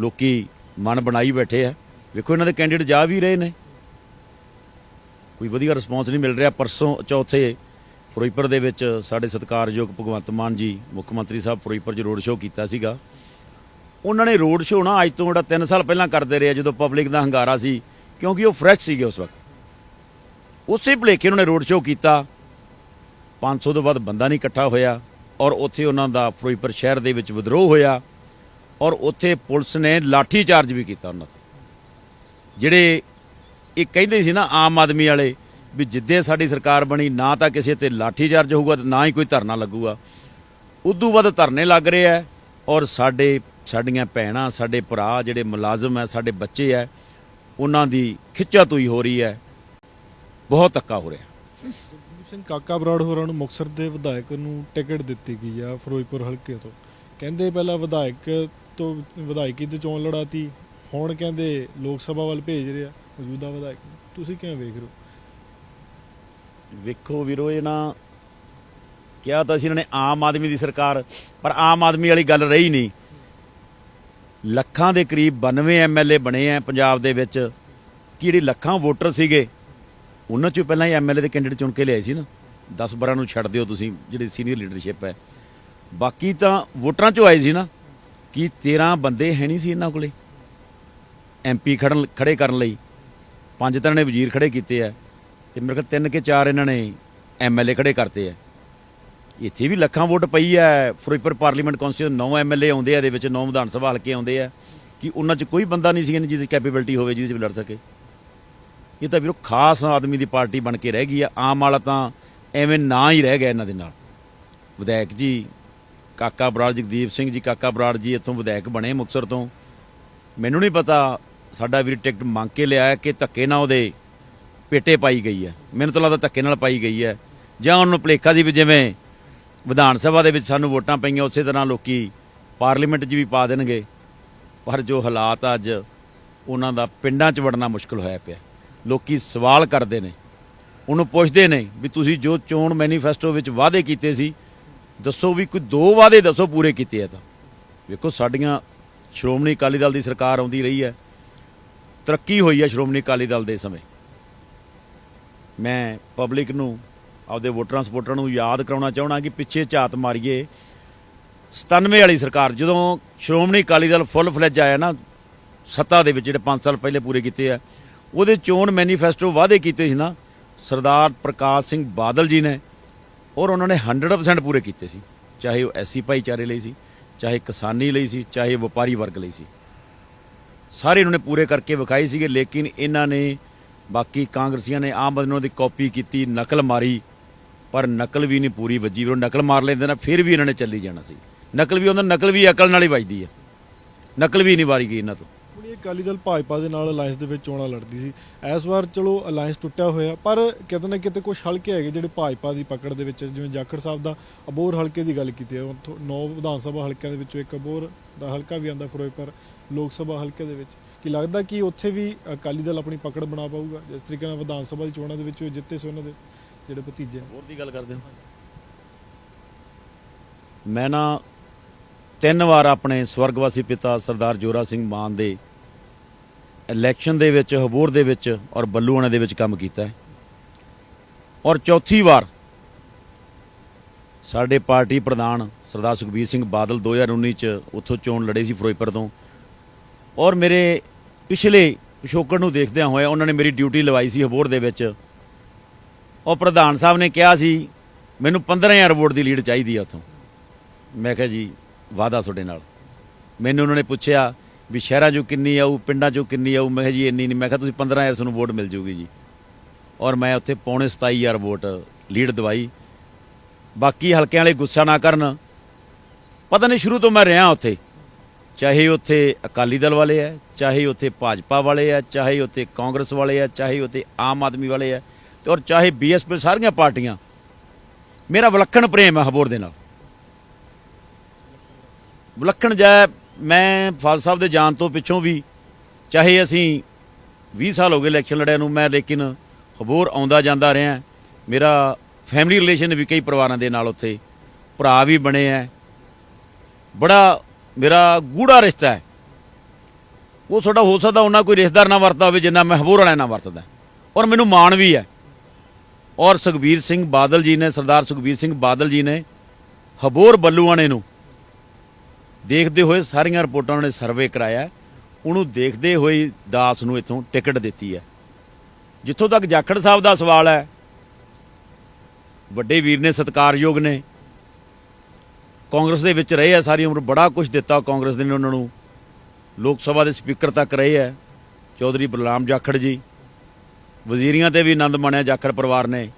ਲੋਕੀ ਮਨ ਬਣਾਈ ਬੈਠੇ ਆ। ਵੇਖੋ ਇਹਨਾਂ ਦੇ ਕੈਂਡੀਡੇਟ ਜਾ ਵੀ ਰਹੇ ਨੇ। ਕੋਈ ਵਧੀਆ ਰਿਸਪੌਂਸ ਨਹੀਂ ਮਿਲ ਰਿਹਾ। ਪਰਸੋਂ ਚੌਥੇ ਫਿਰੋਜ਼ਪੁਰ ਦੇ ਵਿੱਚ ਸਾਡੇ ਸਤਿਕਾਰਯੋਗ ਭਗਵੰਤ ਮਾਨ ਜੀ, ਮੁੱਖ ਮੰਤਰੀ ਸਾਹਿਬ ਫਿਰੋਜ਼ਪੁਰ 'ਚ ਰੋਡ ਸ਼ੋਅ ਕੀਤਾ ਸੀਗਾ। ਉਹਨਾਂ ਨੇ ਰੋਡ ਸ਼ੋਅ ਨਾ ਅੱਜ ਤੋਂ ਜਿਹੜਾ 3 ਸਾਲ ਪਹਿਲਾਂ ਕਰਦੇ ਰਹੇ ਜਦੋਂ ਪਬਲਿਕ ਦਾ ਹੰਗਾਰਾ ਸੀ, ਕਿਉਂਕਿ ਉਹ ਫਰੈਸ਼ ਸੀਗੇ ਉਸ ਵਕਤ। ਉਸੇ ਭਲੇਖੇ ਉਹਨਾਂ ਨੇ ਰੋਡ ਸ਼ੋਅ ਕੀਤਾ। 500 ਤੋਂ ਵੱਧ ਬੰਦਾ ਨਹੀਂ ਇਕੱਠਾ ਹੋਇਆ ਔਰ ਉੱਥੇ ਉਹਨਾਂ ਦਾ ਫਿਰੋਜ਼ਪੁਰ ਸ਼ਹਿਰ ਦੇ ਵਿੱਚ ਵਿਦਰੋਹ ਹੋਇਆ। ਔਰ ਉੱਥੇ ਪੁਲਿਸ ਨੇ ਲਾਠੀ ਚਾਰਜ ਵੀ ਕੀਤਾ ਉਹਨਾਂ ਤੇ। ਜਿਹੜੇ ਇਹ ਕਹਿੰਦੇ ਸੀ ਨਾ ਆਮ ਆਦਮੀ ਵਾਲੇ ਵੀ ਜਿੱਦੇ ਸਾਡੀ ਸਰਕਾਰ ਬਣੀ, ਨਾ ਤਾਂ ਕਿਸੇ ਤੇ ਲਾਠੀ ਚਾਰਜ ਹੋਊਗਾ ਤੇ ਨਾ ਹੀ ਕੋਈ ਧਰਨਾ ਲੱਗੂਗਾ। ਉਦੋਂ ਬਾਅਦ ਧਰਨੇ ਲੱਗ ਰਹੇ ਆ ਔਰ ਸਾਡੇ, ਸਾਡੀਆਂ ਭੈਣਾਂ, ਸਾਡੇ ਭਰਾ ਜਿਹੜੇ ਮੁਲਾਜ਼ਮ ਹੈ ਸਾਡੇ ਬੱਚੇ ਹੈ ਉਹਨਾਂ ਦੀ ਖਿੱਚਾ ਖਿੱਚਾਤੂਈ ਹੋ ਰਹੀ ਹੈ ਬਹੁਤ ਧੱਕਾ ਹੋ ਰਿਹਾ। ਜਗਦੀਪ ਸਿੰਘ ਕਾਕਾ ਬਰਾੜ ਹੋਰਾਂ ਨੂੰ ਮੁਕਤਸਰ ਦੇ ਵਿਧਾਇਕ ਨੂੰ ਟਿਕਟ ਦਿੱਤੀ ਗਈ ਆ ਫਿਰੋਜ਼ਪੁਰ ਹਲਕੇ ਤੋਂ। ਕਹਿੰਦੇ ਪਹਿਲਾਂ ਵਿਧਾਇਕ ਤੋਂ ਵਿਧਾਇਕੀ ਦੀ ਚੋਣ ਲੜਾਤੀ, ਹੁਣ ਕਹਿੰਦੇ ਲੋਕ ਸਭਾ ਵੱਲ ਭੇਜ ਰਿਹਾ ਮੌਜੂਦਾ ਵਿਧਾਇਕ। ਤੁਸੀਂ ਕਿਵੇਂ ਵੇਖ ਰਹੇ ਹੋ? ਵੇਖੋ ਵੀਰੋ, ਇਹ ਨਾ ਕਿਹਾ ਤਾਂ ਸੀ ਇਹਨਾਂ ਨੇ ਆਮ ਆਦਮੀ ਦੀ ਸਰਕਾਰ, ਪਰ ਆਮ ਆਦਮੀ ਵਾਲੀ ਗੱਲ ਰਹੀ ਨਹੀਂ। ਲੱਖਾਂ ਦੇ ਕਰੀਬ 92 ਐਮਐਲਏ ਬਣੇ ਆ ਪੰਜਾਬ ਦੇ ਵਿੱਚ, ਕਿ ਜਿਹੜੇ ਲੱਖਾਂ ਵੋਟਰ ਸੀਗੇ, ਉਹਨਾਂ ਚੋਂ ਪਹਿਲਾਂ ਹੀ ਐਮਐਲਏ ਦੇ ਕੈਂਡੀਡੇਟ ਚੁਣ ਕੇ ਲਿਆਏ ਸੀ ਨਾ। 10 12 ਨੂੰ ਛੱਡ ਦਿਓ ਤੁਸੀਂ, ਜਿਹੜੀ ਸੀਨੀਅਰ ਲੀਡਰਸ਼ਿਪ ਹੈ। ਬਾਕੀ ਤਾਂ ਵੋਟਰਾਂ ਚੋਂ ਆਏ ਸੀ ਨਾ। ਕਿ 13 ਬੰਦੇ ਹੈ ਨਹੀਂ ਸੀ ਇਹਨਾਂ ਕੋਲੇ? ਐਮਪੀ ਖੜਨ ਖੜੇ ਕਰਨ ਲਈ। ਪੰਜ ਤਾਂ ਨੇ ਵਜ਼ੀਰ ਖੜੇ ਕੀਤੇ ਆ ਤੇ ਮੇਰੇ ਕੋਲ ਤਿੰਨ ਕੇ ਚਾਰ ਇਹਨਾਂ ਨੇ ਐਮਐਲਏ ਖੜੇ ਕਰਤੇ ਆ। ਇੱਥੇ ਵੀ ਲੱਖਾਂ ਵੋਟ ਪਈ ਹੈ ਫਿਰੋਜ਼ਪੁਰ ਪਾਰਲੀਮੈਂਟ ਕੌਂਸਲ 9 ਐਮਐਲਏ ਆਉਂਦੇ ਆ, ਇਹਦੇ ਵਿੱਚ 9 ਵਿਧਾਨ ਸਭਾ ਹਲਕੇ ਆਉਂਦੇ ਆ। ਕਿ ਉਹਨਾਂ 'ਚ ਕੋਈ ਬੰਦਾ ਨਹੀਂ ਸੀ ਜਿਹਦੀ ਕੈਪੇਬਿਲਿਟੀ ਹੋਵੇ, ਜਿਹਦੇ 'ਚ ਲੜ ਸਕੇ। ਇਹ ਤਾਂ ਵੀਰੋ ਖਾਸ ਆਦਮੀ ਦੀ ਪਾਰਟੀ ਬਣ ਕੇ ਰਹਿ ਗਈ ਆ। ਆਮ ਵਾਲਾ ਤਾਂ ਐਵੇਂ ਨਾ ਹੀ ਰਹਿ ਗਿਆ ਇਹਨਾਂ ਦੇ ਨਾਲ। ਵਿਧਾਇਕ ਜੀ ਕਾਕਾ ਬਰਾੜ, ਜਗਦੀਪ ਸਿੰਘ ਜੀ, ਕਾਕਾ ਬਰਾੜ ਜੀ ਇੱਥੋਂ ਵਿਧਾਇਕ ਬਣੇ ਮੁਕਤਸਰ ਤੋਂ। ਮੈਨੂੰ ਨਹੀਂ ਪਤਾ ਸਾਡਾ ਵੀਰ ਟਿਕਟ ਮੰਗ ਕੇ ਲਿਆ ਕਿ ਧੱਕੇ ਨਾਲ ਉਹਦੇ ਪੇਟੇ ਪਾਈ ਗਈ ਹੈ। ਮੈਨੂੰ ਤਾਂ ਲੱਗਦਾ ਧੱਕੇ ਨਾਲ ਪਾਈ ਗਈ ਹੈ। ਜਾਂ ਉਹਨੂੰ ਭੁਲੇਖਾ ਸੀ ਵੀ ਜਿਵੇਂ ਵਿਧਾਨ ਸਭਾ ਦੇ ਵਿੱਚ ਸਾਨੂੰ ਵੋਟਾਂ ਪਈਆਂ, ਉਸੇ ਤਰ੍ਹਾਂ ਲੋਕੀ ਪਾਰਲੀਮੈਂਟ 'ਚ ਵੀ ਪਾ ਦੇਣਗੇ। ਪਰ ਜੋ ਹਾਲਾਤ ਅੱਜ ਉਹਨਾਂ ਦਾ ਪਿੰਡਾਂ 'ਚ ਵੜਨਾ ਮੁਸ਼ਕਲ ਹੋਇਆ ਪਿਆ। ਲੋਕੀ ਸਵਾਲ ਕਰਦੇ ਨੇ। ਉਹਨੂੰ ਪੁੱਛਦੇ ਨੇ ਵੀ ਤੁਸੀਂ ਜੋ ਚੋਣ ਮੈਨੀਫੈਸਟੋ ਵਿੱਚ ਵਾਅਦੇ ਕੀਤੇ ਸੀ ਦੱਸੋ ਵੀ ਕੋਈ ਦੋ ਵਾਅਦੇ ਦੱਸੋ ਪੂਰੇ ਕੀਤੇ ਆ ਤਾਂ। ਵੇਖੋ, ਸਾਡੀਆਂ ਸ਼੍ਰੋਮਣੀ ਅਕਾਲੀ ਦਲ ਦੀ ਸਰਕਾਰ ਆਉਂਦੀ ਰਹੀ ਹੈ। ਤਰੱਕੀ ਹੋਈ ਹੈ ਸ਼੍ਰੋਮਣੀ ਅਕਾਲੀ ਦਲ ਦੇ ਸਮੇਂ। ਮੈਂ ਪਬਲਿਕ ਨੂੰ, ਆਪਦੇ ਵੋਟਰਾਂ ਸਪੋਰਟਰਾਂ ਨੂੰ ਯਾਦ ਕਰਾਉਣਾ ਚਾਹਣਾ ਕਿ ਪਿੱਛੇ ਝਾਤ ਮਾਰੀਏ। 97 ਵਾਲੀ ਸਰਕਾਰ, ਜਦੋਂ ਸ਼੍ਰੋਮਣੀ ਅਕਾਲੀ ਦਲ ਫੁੱਲ ਫਲੈਜ ਆਇਆ ਨਾ, ਸੱਤਾ ਦੇ ਵਿੱਚ ਜਿਹੜੇ 5 ਸਾਲ ਪਹਿਲੇ ਪੂਰੇ ਕੀਤੇ ਆ, ਉਹਦੇ ਚੋਣ ਮੈਨੀਫੈਸਟੋ ਵਾਅਦੇ ਕੀਤੇ ਸੀ ਨਾ, ਸਰਦਾਰ ਪ੍ਰਕਾਸ਼ ਸਿੰਘ ਬਾਦਲ ਜੀ ਨੇ। ਔਰ ਉਹਨਾਂ ਨੇ 100% ਪੂਰੇ ਕੀਤੇ ਸੀ। ਚਾਹੇ ਉਹ ਐਸੀ ਭਾਈਚਾਰੇ ਲਈ ਸੀ, ਚਾਹੇ ਕਿਸਾਨੀ ਲਈ ਸੀ, ਚਾਹੇ ਵਪਾਰੀ ਵਰਗ ਲਈ ਸੀ। ਸਾਰੇ ਇਹਨਾਂ ਨੇ ਪੂਰੇ ਕਰਕੇ ਵਿਖਾਏ ਸੀਗੇ, ਲੇਕਿਨ ਇਹਨਾਂ ਨੇ ਬਾਕੀ ਕਾਂਗਰਸੀਆਂ ਨੇ ਆਮ ਆਦਮੀ ਦੀ ਕਾਪੀ ਕੀਤੀ, ਨਕਲ ਮਾਰੀ, ਪਰ ਨਕਲ ਵੀ ਨਹੀਂ ਪੂਰੀ ਵੱਜੀ। ਉਹ ਨਕਲ ਮਾਰ ਲੈਂਦੇ ਨਾ, ਫਿਰ ਵੀ ਇਹਨਾਂ ਨੇ ਚੱਲੀ ਜਾਣਾ ਸੀ। ਨਕਲ ਵੀ ਉਹਨਾਂ, ਨਕਲ ਵੀ ਅਕਲ ਨਾਲ ਹੀ ਵੱਜਦੀ ਹੈ। ਨਕਲ ਵੀ ਨਹੀਂ ਵਾਰੀ ਗਈ ਇਹਨਾਂ ਤੋਂ। ਅਕਾਲੀ ਦਲ ਭਾਜਪਾ ਦੇ ਨਾਲ ਅਲਾਈਅੰਸ ਦੇ ਵਿੱਚ ਚੋਣਾਂ ਲੜਦੀ ਸੀ। ਇਸ ਵਾਰ ਚਲੋ ਅਲਾਈਅੰਸ ਟੁੱਟਿਆ ਹੋਇਆ ਪਰ ਕਿਤੇ ਨਾ ਕਿਤੇ ਕੁਝ ਹਲਕੇ ਹੈਗੇ ਜਿਹੜੇ ਭਾਜਪਾ ਦੀ ਪਕੜ ਦੇ ਵਿੱਚ ਜਿਵੇਂ ਜਾਖੜ ਸਾਹਿਬ ਦਾ ਅਬੋਰ ਹਲਕੇ ਦੀ ਗੱਲ ਕੀਤੀ ਹੈ। ਉੱਥੋਂ ਨੌ ਵਿਧਾਨ ਸਭਾ ਹਲਕਿਆਂ ਦੇ ਵਿੱਚੋਂ ਇੱਕ ਅਬੋਰ ਦਾ ਹਲਕਾ ਵੀ ਆਂਦਾ ਫਿਰੋਜ਼ਪੁਰ ਲੋਕ ਸਭਾ ਹਲਕੇ ਦੇ ਵਿੱਚ। ਕੀ ਲੱਗਦਾ ਕਿ ਉੱਥੇ ਵੀ ਅਕਾਲੀ ਦਲ ਆਪਣੀ ਪਕੜ ਬਣਾ ਪਾਊਗਾ? ਜਿਸ ਤਰੀਕੇ ਨਾਲ ਵਿਧਾਨ ਸਭਾ ਦੀ ਚੋਣਾਂ ਦੇ ਵਿੱਚ ਉਹ ਜਿੱਤੇ ਸੀ ਉਹਨਾਂ ਦੇ ਜਿਹੜੇ ਭਤੀਜੇ। ਹੋਰ ਦੀ ਗੱਲ ਕਰਦੇ ਹੋ? ਮੈਂ ਨਾ ਤਿੰਨ ਵਾਰ ਆਪਣੇ ਸਵਰਗਵਾਸੀ ਪਿਤਾ ਸਰਦਾਰ ਜੋਰਾ ਸਿੰਘ ਮਾਨ ਦੇ ਇਲੈਕਸ਼ਨ ਦੇ ਵਿੱਚ, ਹਬੋਰ ਦੇ ਵਿੱਚ ਔਰ ਬੱਲੂਆਣਾ ਦੇ ਵਿੱਚ ਕੰਮ ਕੀਤਾ ਹੈ। ਔਰ ਚੌਥੀ ਵਾਰ ਸਾਡੇ ਪਾਰਟੀ ਪ੍ਰਧਾਨ ਸਰਦਾਰ ਸੁਖਬੀਰ ਸਿੰਘ ਬਾਦਲ 2019 ਚ ਉੱਥੋਂ ਚੋਣ ਲੜੇ ਸੀ ਫਿਰੋਜ਼ਪੁਰ ਤੋਂ। ਔਰ ਮੇਰੇ ਪਿਛਲੇ ਪਿਛੋਕੜ ਨੂੰ ਦੇਖਦਿਆਂ ਹੋਇਆ ਉਹਨਾਂ ਨੇ ਮੇਰੀ ਡਿਊਟੀ ਲਵਾਈ ਸੀ ਹਬੋਰ ਦੇ ਵਿੱਚ। ਔਰ ਪ੍ਰਧਾਨ ਸਾਹਿਬ ਨੇ ਕਿਹਾ ਸੀ, ਮੈਨੂੰ 15000 ਵੋਟ ਦੀ ਲੀਡ ਚਾਹੀਦੀ ਆ ਉੱਥੋਂ। ਮੈਂ ਕਿਹਾ ਜੀ, ਵਾਅਦਾ ਤੁਹਾਡੇ ਨਾਲ। ਮੈਨੂੰ ਉਹਨਾਂ ਨੇ ਪੁੱਛਿਆ ਵੀ ਸ਼ਹਿਰਾਂ 'ਚੋਂ ਕਿੰਨੀ ਆਊ, ਪਿੰਡਾਂ 'ਚੋਂ ਕਿੰਨੀ ਆਊ? ਮੈਂ ਕਿਹਾ ਜੀ, ਇੰਨੀ ਨਹੀਂ ਮੈਂ ਕਿਹਾ ਤੁਸੀਂ 15000 ਤੁਹਾਨੂੰ ਵੋਟ ਮਿਲ ਜੂਗੀ ਜੀ। ਔਰ ਮੈਂ ਉੱਥੇ ਪੌਣੇ 27000 ਵੋਟ ਲੀਡ ਦਵਾਈ। ਬਾਕੀ ਹਲਕਿਆਂ ਵਾਲੇ ਗੁੱਸਾ ਨਾ ਕਰਨ। ਪਤਾ ਨਹੀਂ ਸ਼ੁਰੂ ਤੋਂ ਮੈਂ ਰਿਹਾ ਉੱਥੇ। ਚਾਹੇ ਉੱਥੇ ਅਕਾਲੀ ਦਲ ਵਾਲੇ ਆ, ਚਾਹੇ ਉੱਥੇ ਭਾਜਪਾ ਵਾਲੇ ਆ, ਚਾਹੇ ਉੱਥੇ ਕਾਂਗਰਸ ਵਾਲੇ ਆ, ਚਾਹੇ ਉੱਥੇ ਆਮ ਆਦਮੀ ਵਾਲੇ ਆ ਤੇ ਔਰ ਚਾਹੇ ਬੀਐਸਪੀ ਸਾਰੀਆਂ ਪਾਰਟੀਆਂ। ਮੇਰਾ ਵਿਲੱਖਣ ਪ੍ਰੇਮ ਹੈ ਹਬੋਰ ਦੇ ਨਾਲ। ਵਿਲੱਖਣ ਜੈ ਮੈਂ ਫਾਲ ਸਾਹਿਬ ਦੇ ਜਾਣ ਤੋਂ ਪਿੱਛੋਂ ਵੀ ਚਾਹੇ ਅਸੀਂ 20 ਸਾਲ ਹੋ ਗਏ ਇਲੈਕਸ਼ਨ ਲੜਿਆ ਨੂੰ, ਮੈਂ ਲੇਕਿਨ ਹਬੋਰ ਆਉਂਦਾ ਜਾਂਦਾ ਰਿਹਾ। ਮੇਰਾ ਫੈਮਿਲੀ ਰਿਲੇਸ਼ਨ ਵੀ ਕਈ ਪਰਿਵਾਰਾਂ ਦੇ ਨਾਲ ਉੱਥੇ, ਭਰਾ ਵੀ ਬਣੇ ਐ। ਬੜਾ ਮੇਰਾ ਗੂੜਾ ਰਿਸ਼ਤਾ ਹੈ ਉਹ ਤੁਹਾਡਾ ਹੋ ਸਕਦਾ ਉਹਨਾਂ ਕੋਈ ਰਿਸ਼ਤੇਦਾਰ ਨਾ ਵਰਤਦਾ ਹੋਵੇ, ਜਿੰਨਾ ਮੈਂ ਹਬੋਰ ਵਾਲਿਆਂ ਨਾਲ ਵਰਤਦਾ। ਔਰ ਮੈਨੂੰ ਮਾਣ ਵੀ ਹੈ ਔਰ ਸੁਖਬੀਰ ਸਿੰਘ ਬਾਦਲ ਜੀ ਨੇ, ਸਰਦਾਰ ਸੁਖਬੀਰ ਸਿੰਘ ਬਾਦਲ ਜੀ ਨੇ ਹਬੋਰ ਬੱਲੂਆਣੇ ਨੂੰ ਦੇਖਦੇ ਹੋਏ ਸਾਰੀਆਂ ਰਿਪੋਰਟਾਂ ਉਹਨਾਂ ਨੇ ਸਰਵੇ ਕਰਾਇਆ। ਉਹਨੂੰ ਦੇਖਦੇ ਹੋਏ ਦਾਸ ਨੂੰ ਇੱਥੋਂ ਟਿਕਟ ਦਿੱਤੀ ਹੈ। ਜਿੱਥੋਂ ਤੱਕ ਜਾਖੜ ਸਾਹਿਬ ਦਾ ਸਵਾਲ ਹੈ, ਵੱਡੇ ਵੀਰ ਨੇ ਸਤਿਕਾਰਯੋਗ ਨੇ। ਕਾਂਗਰਸ ਦੇ ਵਿੱਚ ਰਹੇ ਆ, ਸਾਰੀ ਉਮਰ ਬੜਾ ਕੁਝ ਦਿੱਤਾ ਕਾਂਗਰਸ ਨੇ ਉਹਨਾਂ ਨੂੰ। ਲੋਕ ਸਭਾ ਦੇ ਸਪੀਕਰ ਤੱਕ ਰਹੇ ਆ, ਚੌਧਰੀ ਬਲਰਾਮ ਜਾਖੜ ਜੀ। ਵਜ਼ੀਰੀਆਂ ਤੇ ਵੀ ਆਨੰਦ ਮਾਣਿਆ ਜਾਖੜ ਪਰਿਵਾਰ ਨੇ।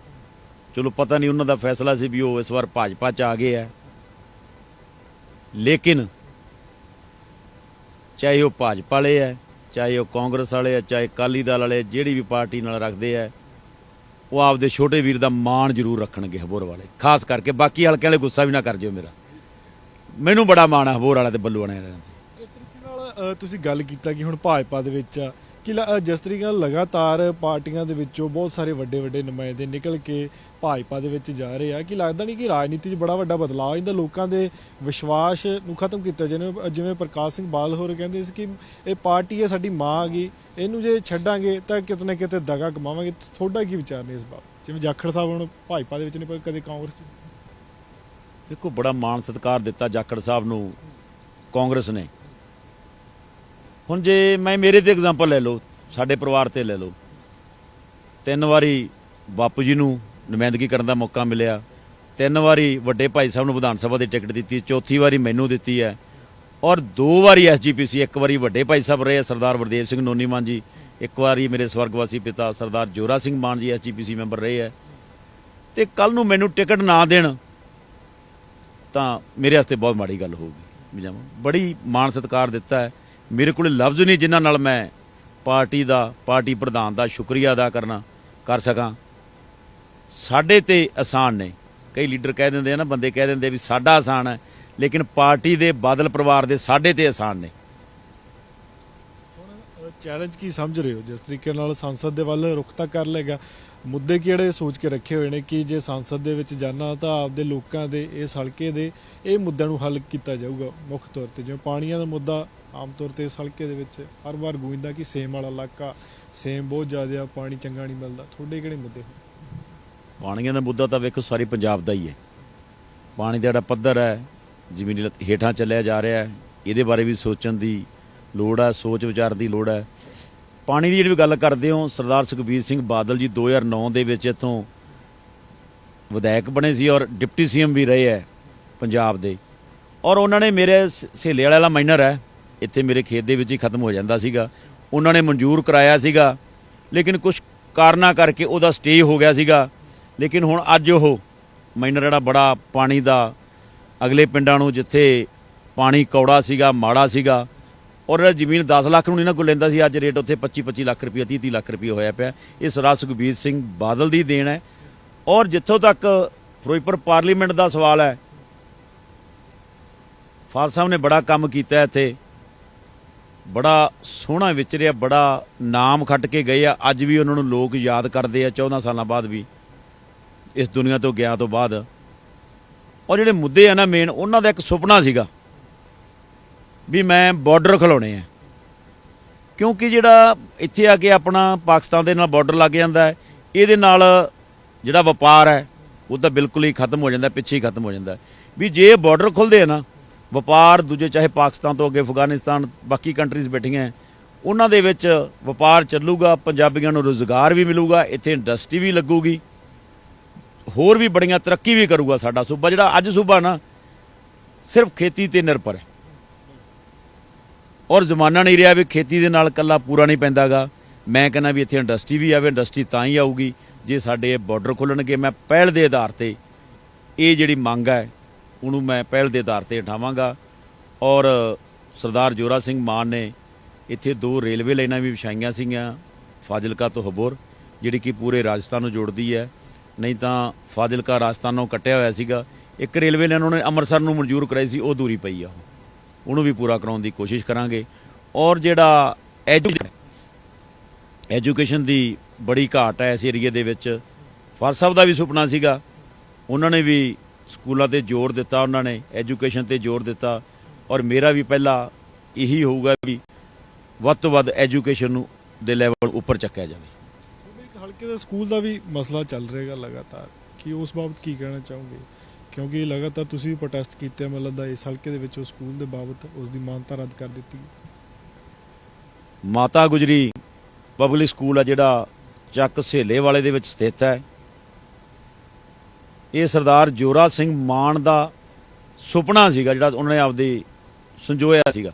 ਚਲੋ ਪਤਾ ਨਹੀਂ ਉਹਨਾਂ ਦਾ ਫੈਸਲਾ ਸੀ ਵੀ ਉਹ ਇਸ ਵਾਰ ਭਾਜਪਾ ਚ ਆ ਗਏ ਆ। ਲੇਕਿਨ ਚਾਹੇ ਉਹ ਭਾਜਪਾ ਵਾਲੇ ਆ, ਚਾਹੇ ਉਹ ਕਾਂਗਰਸ ਵਾਲੇ ਆ, ਚਾਹੇ ਅਕਾਲੀ ਦਲ ਵਾਲੇ, ਜਿਹੜੀ ਵੀ ਪਾਰਟੀ ਨਾਲ ਰੱਖਦੇ ਆ, ਉਹ ਆਪਦੇ ਛੋਟੇ ਵੀਰ ਦਾ ਮਾਣ ਜ਼ਰੂਰ ਰੱਖਣਗੇ ਹਬੋਰ ਵਾਲੇ। ਖਾਸ ਕਰਕੇ ਬਾਕੀ ਹਲਕਿਆਂ ਵਾਲੇ ਗੁੱਸਾ ਵੀ ਨਾ ਕਰ ਜਿਓ ਮੇਰਾ। ਮੈਨੂੰ ਬੜਾ ਮਾਣ ਆ ਹਬੋਰ ਵਾਲਾ ਤੇ ਬੱਲੂ ਵਾਲਿਆਂ ਦਾ। ਜਿਸ ਤਰੀਕੇ ਨਾਲ ਤੁਸੀਂ ਗੱਲ ਕੀਤਾ ਕਿ ਹੁਣ ਭਾਜਪਾ ਦੇ ਵਿੱਚ ਕਿ ਲ- ਜਿਸ ਤਰੀਕੇ ਨਾਲ ਲਗਾਤਾਰ ਪਾਰਟੀਆਂ ਦੇ ਵਿੱਚੋਂ ਬਹੁਤ ਸਾਰੇ ਵੱਡੇ ਵੱਡੇ ਨੁਮਾਇੰਦੇ ਨਿਕਲ ਕੇ ਭਾਜਪਾ ਦੇ ਵਿੱਚ ਜਾ ਰਹੇ ਆ, ਕਿ ਲੱਗਦਾ ਨਹੀਂ ਕਿ ਰਾਜਨੀਤੀ 'ਚ ਬੜਾ ਵੱਡਾ ਬਦਲਾਅ ਇਹਦਾ ਲੋਕਾਂ ਦੇ ਵਿਸ਼ਵਾਸ ਨੂੰ ਖਤਮ ਕੀਤਾ ਜਿਵੇਂ ਜਿਵੇਂ ਪ੍ਰਕਾਸ਼ ਸਿੰਘ ਬਾਦਲ ਹੋਰ ਕਹਿੰਦੇ ਸੀ ਕਿ ਇਹ ਪਾਰਟੀ ਹੈ, ਸਾਡੀ ਮਾਂ ਆ ਗਈ, ਇਹਨੂੰ ਜੇ ਛੱਡਾਂਗੇ ਤਾਂ ਕਿਤੇ ਨਾ ਕਿਤੇ ਦਗਾ ਕਮਾਵਾਂਗੇ। ਤੁਹਾਡਾ ਕੀ ਵਿਚਾਰ ਨੇ ਇਸ ਬਾਬ ਜਿਵੇਂ ਜਾਖੜ ਸਾਹਿਬ ਹੁਣ ਭਾਜਪਾ ਦੇ ਵਿੱਚ ਨੇ, ਪਰ ਕਦੇ ਕਾਂਗਰਸ 'ਚ? ਦੇਖੋ, ਬੜਾ ਮਾਣ ਸਤਿਕਾਰ ਦਿੱਤਾ ਜਾਖੜ ਸਾਹਿਬ ਨੂੰ ਕਾਂਗਰਸ ਨੇ। ਹੁਣ ਜੇ ਮੈਂ ਮੇਰੇ ਤੇ ਐਗਜ਼ਾਮਪਲ ਲੈ ਲਓ ਸਾਡੇ ਪਰਿਵਾਰ ਤੇ ਲੈ ਲਓ। ਤਿੰਨ ਵਾਰੀ ਬਾਪੂ ਜੀ ਨੂੰ ਨੁਮਾਇੰਦਗੀ ਕਰਨ ਦਾ ਮੌਕਾ ਮਿਲਿਆ। ਤਿੰਨ ਵਾਰੀ ਵੱਡੇ ਭਾਈ ਸਾਹਿਬ ਨੂੰ ਵਿਧਾਨ ਸਭਾ ਦੀ ਟਿਕਟ ਦਿੱਤੀ। ਚੌਥੀ ਵਾਰੀ ਮੈਨੂੰ ਦਿੱਤੀ ਹੈ। ਔਰ ਦੋ ਵਾਰੀ ਐਸਜੀਪੀਸੀ ਇੱਕ ਵਾਰੀ ਵੱਡੇ ਭਾਈ ਸਾਹਿਬ ਰਹੇ ਆ, ਸਰਦਾਰ ਵਰਦੇਵ ਸਿੰਘ ਨੋਨੀਮਾਨ ਜੀ ਇੱਕ ਵਾਰੀ ਮੇਰੇ ਸਵਰਗਵਾਸੀ ਪਿਤਾ ਸਰਦਾਰ ਜੋਰਾ ਸਿੰਘ ਮਾਨ ਜੀ ਐਸਜੀਪੀਸੀ ਮੈਂਬਰ ਰਹੇ ਹੈ। ਤੇ ਕੱਲ ਨੂੰ ਮੈਨੂੰ ਟਿਕਟ ਨਾ ਦੇਣ ਤਾਂ ਮੇਰੇ ਵਾਸਤੇ ਬਹੁਤ ਮਾੜੀ ਗੱਲ ਹੋਊਗੀ। ਬੜੀ ਮਾਣ ਸਤਿਕਾਰ ਦਿੱਤਾ ਹੈ। ਮੇਰੇ ਕੋਲ ਲਫ਼ਜ਼ ਨਹੀਂ ਜਿਨ੍ਹਾਂ ਨਾਲ ਮੈਂ ਪਾਰਟੀ ਦਾ, ਪਾਰਟੀ ਪ੍ਰਧਾਨ ਦਾ ਸ਼ੁਕਰੀਆ ਅਦਾ ਕਰਨਾ, ਕਰ ਸਕਾਂ। ਸਾਡੇ ਤੇ ਆਸਾਨ ਨੇ। ਕਈ ਲੀਡਰ ਕਹਿ ਦਿੰਦੇ ਆ ਨਾ, ਬੰਦੇ ਕਹਿ ਦਿੰਦੇ ਵੀ ਸਾਡਾ ਆਸਾਨ ਹੈ, ਲੇਕਿਨ ਪਾਰਟੀ ਦੇ ਬਾਦਲ ਪਰਿਵਾਰ ਦੇ ਸਾਡੇ ਤੇ ਆਸਾਨ ਨੇ। ਚੈਲੰਜ ਕੀ ਸਮਝ ਰਹੇ ਹੋ? ਜਿਸ ਤਰੀਕੇ ਨਾਲ ਸੰਸਦ ਦੇ ਵੱਲ ਰੁਖ ਤਾਂ ਕਰ ਲੇਗਾ ਮੁੱਦੇ ਕਿਹੜੇ ਸੋਚ ਕੇ ਰੱਖੇ ਹੋਏ ਨੇ ਕਿ ਜੇ ਸੰਸਦ ਦੇ ਵਿੱਚ ਜਾਣਾ ਤਾਂ ਆਪਦੇ ਲੋਕਾਂ ਦੇ ਇਸ ਹਲਕੇ ਦੇ ਇਹ ਮੁੱਦਿਆਂ ਨੂੰ ਹੱਲ ਕੀਤਾ ਜਾਊਗਾ ਮੁੱਖ ਤੌਰ ਤੇ। ਜਿਵੇਂ ਪਾਣੀਆਂ ਦਾ ਮੁੱਦਾ ਆਮ ਤੌਰ ਤੇ ਇਸ ਹਲਕੇ ਦੇ ਵਿੱਚ ਹਰ ਵਾਰ ਗੂੰਜਦਾ ਕਿ ਸੇਮ ਵਾਲਾ ਇਲਾਕਾ, ਸੇਮ ਬਹੁਤ ਜ਼ਿਆਦਾ ਪਾਣੀ ਚੰਗਾ ਨਹੀਂ ਮਿਲਦਾ। ਤੁਹਾਡੇ ਕਿਹੜੇ ਮੁੱਦੇ ਪਾਣੀਆਂ ਦਾ ਮੁੱਦਾ ਤਾਂ ਵੇਖੋ ਸਾਰੀ ਪੰਜਾਬ ਦਾ ਹੀ ਹੈ। ਪਾਣੀ ਦਾ ਜਿਹੜਾ ਪੱਧਰ ਹੈ, ਜ਼ਮੀਨੀ ਹੇਠਾਂ ਚੱਲਿਆ ਜਾ ਰਿਹਾ ਹੈ। ਇਹਦੇ ਬਾਰੇ ਵੀ ਸੋਚਣ ਦੀ ਲੋੜ ਹੈ, ਸੋਚ ਵਿਚਾਰ ਦੀ ਲੋੜ ਹੈ। ਪਾਣੀ ਦੀ ਜਿਹੜੀ ਵੀ ਗੱਲ ਕਰਦੇ ਹੋ, ਸਰਦਾਰ ਸੁਖਬੀਰ ਸਿੰਘ ਬਾਦਲ ਜੀ 2009 ਦੇ ਵਿੱਚ ਇੱਥੋਂ ਵਿਧਾਇਕ ਬਣੇ ਸੀ ਔਰ ਡਿਪਟੀ ਸੀਐਮ ਵੀ ਰਹੇ ਹੈ ਪੰਜਾਬ ਦੇ। ਔਰ ਉਹਨਾਂ ਨੇ ਮੇਰੇ ਸ- ਸਹੇਲੇ ਵਾਲਾ ਮਾਈਨਰ ਹੈ, ਇੱਥੇ ਮੇਰੇ ਖੇਤ ਦੇ ਵਿੱਚ ਹੀ ਖਤਮ ਹੋ ਜਾਂਦਾ ਸੀਗਾ। ਉਹਨਾਂ ਨੇ ਮਨਜ਼ੂਰ ਕਰਾਇਆ ਸੀਗਾ, ਲੇਕਿਨ ਕੁਝ ਕਾਰਨਾਂ ਕਰਕੇ ਉਹਦਾ ਸਟੇ ਹੋ ਗਿਆ ਸੀਗਾ। ਲੇਕਿਨ ਹੁਣ ਅੱਜ ਉਹ ਮਾਈਨਰ ਜਿਹੜਾ ਬੜਾ ਪਾਣੀ ਦਾ ਅਗਲੇ ਪਿੰਡਾਂ ਨੂੰ ਜਿੱਥੇ ਪਾਣੀ ਕੌੜਾ ਸੀਗਾ, ਮਾੜਾ ਸੀਗਾ ਔਰ ਇਹ ਜ਼ਮੀਨ 10 ਲੱਖ ਨੂੰ ਇਹਨਾਂ ਕੋਲ ਲੈਂਦਾ ਸੀ, ਅੱਜ ਰੇਟ ਉੱਥੇ 25 25 ਲੱਖ ਰੁਪਏ 30 30 ਲੱਖ ਰੁਪਏ ਹੋਇਆ ਪਿਆ। ਇਹ ਸਰਦਾਰ ਸੁਖਬੀਰ ਸਿੰਘ ਬਾਦਲ ਦੀ ਦੇਣ ਹੈ। ਔਰ ਜਿੱਥੋਂ ਤੱਕ ਫਿਰੋਜ਼ਪੁਰ ਪਾਰਲੀਮੈਂਟ ਦਾ ਸਵਾਲ ਹੈ ਫਾਲ ਸਾਹਿਬ ਨੇ ਬੜਾ ਕੰਮ ਕੀਤਾ ਇੱਥੇ। ਬੜਾ ਸੋਹਣਾ ਵਿਚਰਿਆ, ਬੜਾ ਨਾਮ ਖੱਟ ਕੇ ਗਏ ਆ। ਅੱਜ ਵੀ ਉਹਨਾਂ ਨੂੰ ਲੋਕ ਯਾਦ ਕਰਦੇ ਆ 14 ਸਾਲਾਂ ਬਾਅਦ ਵੀ, ਇਸ ਦੁਨੀਆ ਤੋਂ ਗਿਆ ਤੋਂ ਬਾਅਦ। ਔਰ ਜਿਹੜੇ ਮੁੱਦੇ ਆ ਨਾ ਮੇਨ ਉਹਨਾਂ ਦਾ ਇੱਕ ਸੁਪਨਾ ਸੀਗਾ। ਵੀ ਮੈਂ ਬਾਰਡਰ ਖਲਾਉਣੇ ਆ। ਕਿਉਂਕਿ ਜਿਹੜਾ ਇੱਥੇ ਆ ਕੇ ਆਪਣਾ ਪਾਕਿਸਤਾਨ ਦੇ ਨਾਲ ਬਾਰਡਰ ਲੱਗ ਜਾਂਦਾ ਹੈ, ਇਹਦੇ ਨਾਲ ਜਿਹੜਾ ਵਪਾਰ ਹੈ, ਉਹ ਤਾਂ ਬਿਲਕੁਲ ਹੀ ਖਤਮ ਹੋ ਜਾਂਦਾ, ਪਿੱਛੇ ਹੀ ਖਤਮ ਹੋ ਜਾਂਦਾ। ਵੀ ਜੇ ਬਾਰਡਰ ਖੁੱਲਦੇ ਆ ਨਾ, ਵਪਾਰ ਦੂਜੇ ਚਾਹੇ ਪਾਕਿਸਤਾਨ ਤੋਂ ਅੱਗੇ, ਅਫਗਾਨਿਸਤਾਨ, ਬਾਕੀ ਕੰਟਰੀਜ਼ ਬੈਠੀਆਂ ਉਹਨਾਂ ਦੇ ਵਿੱਚ ਵਪਾਰ ਚੱਲੂਗਾ, ਪੰਜਾਬੀਆਂ ਨੂੰ ਰੋਜ਼ਗਾਰ ਵੀ ਮਿਲੂਗਾ, ਇੱਥੇ ਇੰਡਸਟਰੀ ਵੀ ਲੱਗੂਗੀ, ਹੋਰ ਵੀ ਬੜੀਆਂ ਤਰੱਕੀ ਵੀ ਕਰੂਗਾ ਸਾਡਾ ਸੂਬਾ। ਜਿਹੜਾ ਅੱਜ ਸੂਬਾ ਨਾ, ਸਿਰਫ ਖੇਤੀ ਤੇ ਨਿਰਭਰ ਹੈ। ਔਰ ਜ਼ਮਾਨਾ ਨਹੀਂ ਰਿਹਾ ਵੀ ਖੇਤੀ ਦੇ ਨਾਲ ਕੱਲਾ ਪੂਰਾ ਨਹੀਂ ਪੈਂਦਾਗਾ। ਮੈਂ ਕਹਿੰਦਾ ਵੀ ਇੱਥੇ ਇੰਡਸਟਰੀ ਵੀ ਆਵੇ, ਇੰਡਸਟਰੀ ਤਾਂ ਹੀ ਆਊਗੀ, ਜੇ ਸਾਡੇ ਬਾਰਡਰ ਖੁੱਲਣਗੇ। ਮੈਂ ਪਹਿਲ ਦੇ ਆਧਾਰ ਤੇ ਇਹ ਜਿਹੜੀ ਮੰਗ ਹੈ, ਉਹਨੂੰ ਮੈਂ ਪਹਿਲ ਦੇ ਆਧਾਰ ਤੇ ਉਠਾਵਾਂਗਾ ਔਰ ਸਰਦਾਰ ਜੋਰਾ ਸਿੰਘ ਮਾਨ ਨੇ ਇੱਥੇ ਦੋ ਰੇਲਵੇ ਲਾਈਨਾਂ ਵੀ ਵਿਛਾਈਆਂ ਸੀਗੀਆਂ, ਫਾਜ਼ਿਲਕਾ ਤੋਂ ਹਬੋਰ, ਜਿਹੜੀ ਕਿ ਪੂਰੇ ਰਾਜਸਥਾਨ ਨੂੰ ਜੋੜਦੀ ਹੈ। ਨਹੀਂ ਤਾਂ ਫਾਜ਼ਿਲਕਾ ਰਾਜਸਥਾਨ ਨੂੰ ਕੱਟਿਆ ਹੋਇਆ ਸੀਗਾ। ਇੱਕ ਰੇਲਵੇ ਲਾਈਨ ਉਹਨੇ ਅੰਮ੍ਰਿਤਸਰ ਨੂੰ ਮਨਜ਼ੂਰ ਕਰਾਈ ਸੀ, ਉਹ ਦੂਰੀ ਪਈ ਆ ਉਹ ਉਹਨੂੰ ਵੀ ਪੂਰਾ ਕਰਾਉਣ ਦੀ ਕੋਸ਼ਿਸ਼ ਕਰਾਂਗੇ। ਔਰ ਜਿਹੜਾ ਐਜੂਕੇਸ਼ਨ ਐਜੂਕੇਸ਼ਨ ਦੀ ਬੜੀ ਘਾਟ ਹੈ ਇਸ ਏਰੀਏ ਦੇ ਵਿੱਚ ਫਾਰ ਸਾਹਿਬ ਦਾ ਵੀ ਸੁਪਨਾ ਸੀਗਾ। ਉਹਨਾਂ ਨੇ ਵੀ ਸਕੂਲਾਂ ਤੇ ਜ਼ੋਰ ਦਿੱਤਾ, ਉਹਨਾਂ ਨੇ ਐਜੂਕੇਸ਼ਨ ਤੇ ਜ਼ੋਰ ਦਿੱਤਾ। ਔਰ ਮੇਰਾ ਵੀ ਪਹਿਲਾ ਇਹੀ ਹੋਊਗਾ ਵੀ ਵੱਧ ਤੋਂ ਵੱਧ ਐਜੂਕੇਸ਼ਨ ਨੂੰ ਦੇ ਲੈਵਲ ਉੱਪਰ ਚੱਕਿਆ ਜਾਵੇ। ਹਲਕੇ ਦੇ ਸਕੂਲ ਦਾ ਵੀ ਮਸਲਾ ਚੱਲ ਰਿਹਾਗਾ ਲਗਾਤਾਰ। ਕਿ ਉਸ ਬਾਬਤ ਕੀ ਕਹਿਣਾ ਚਾਹੋਗੇ? ਕਿਉਂਕਿ ਲਗਾਤਾਰ ਤੁਸੀਂ ਵੀ ਪ੍ਰੋਟੈਸਟ ਕੀਤੇ ਆ, ਮੈਨੂੰ ਲੱਗਦਾ ਇਸ ਹਲਕੇ ਦੇ ਵਿੱਚ ਉਹ ਸਕੂਲ ਦੇ ਬਾਬਤ ਉਸ ਦੀ ਮਾਨਤਾ ਰੱਦ ਕਰ ਦਿੱਤੀ। ਮਾਤਾ ਗੁਜਰੀ ਪਬਲਿਕ ਸਕੂਲ ਆ ਜਿਹੜਾ ਚੱਕ ਸਹੇਲੇ ਵਾਲੇ ਦੇ ਵਿੱਚ ਸਥਿਤ ਹੈ। ਇਹ ਸਰਦਾਰ ਜੋਰਾ ਸਿੰਘ ਮਾਨ ਦਾ ਸੁਪਨਾ ਸੀਗਾ ਜਿਹੜਾ ਉਹਨਾਂ ਨੇ ਆਪਦੀ ਸੰਜੋਇਆ ਸੀਗਾ।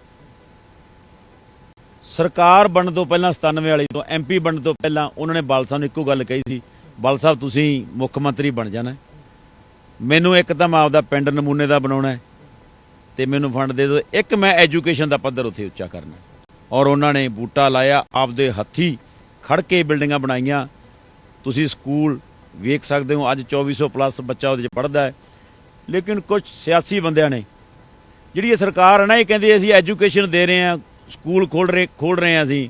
ਸਰਕਾਰ ਬਣਨ ਤੋਂ ਪਹਿਲਾਂ 97 ਵਾਲੀ ਤੋਂ ਐਮਪੀ ਬਣਨ ਤੋਂ ਪਹਿਲਾਂ ਉਹਨਾਂ ਨੇ ਬਾਲ ਸਾਹਿਬ ਨੂੰ ਇੱਕੋ ਗੱਲ ਕਹੀ ਸੀ ਬਾਲ ਸਾਹਿਬ ਤੁਸੀਂ ਮੁੱਖ ਮੰਤਰੀ ਬਣ ਜਾਣਾ। ਮੈਨੂੰ ਇੱਕਦਮ ਆਪਦਾ ਪਿੰਡ ਨਮੂਨੇ ਦਾ ਬਣਾਉਣਾ ਹੈ ਤੇ ਮੈਨੂੰ ਫੰਡ ਦੇ ਦਿਓ। ਇੱਕ ਮੈਂ ਐਜੂਕੇਸ਼ਨ ਦਾ ਪੱਧਰ ਉੱਥੇ ਉੱਚਾ ਕਰਨਾ ਔਰ ਉਹਨਾਂ ਨੇ ਬੂਟਾ ਲਾਇਆ, ਆਪਦੇ ਹੱਥੀ ਖੜ ਕੇ ਬਿਲਡਿੰਗਾਂ ਬਣਾਈਆਂ। ਤੁਸੀਂ ਸਕੂਲ ਵੇਖ ਸਕਦੇ ਹੋ, ਅੱਜ 2400 ਪਲੱਸ ਬੱਚਾ ਉਹਦੇ ਚ ਪੜ੍ਹਦਾ ਹੈ। ਲੇਕਿਨ ਕੁਝ ਸਿਆਸੀ ਬੰਦਿਆਂ ਨੇ, ਜਿਹੜੀ ਇਹ ਸਰਕਾਰ ਹੈ ਨਾ, ਇਹ ਕਹਿੰਦੀ ਅਸੀਂ ਐਜੂਕੇਸ਼ਨ ਦੇ ਰਹੇ ਹਾਂ, ਸਕੂਲ ਖੋਲ ਰਹੇ ਖੋਲ ਰਹੇ ਹਾਂ ਅਸੀਂ।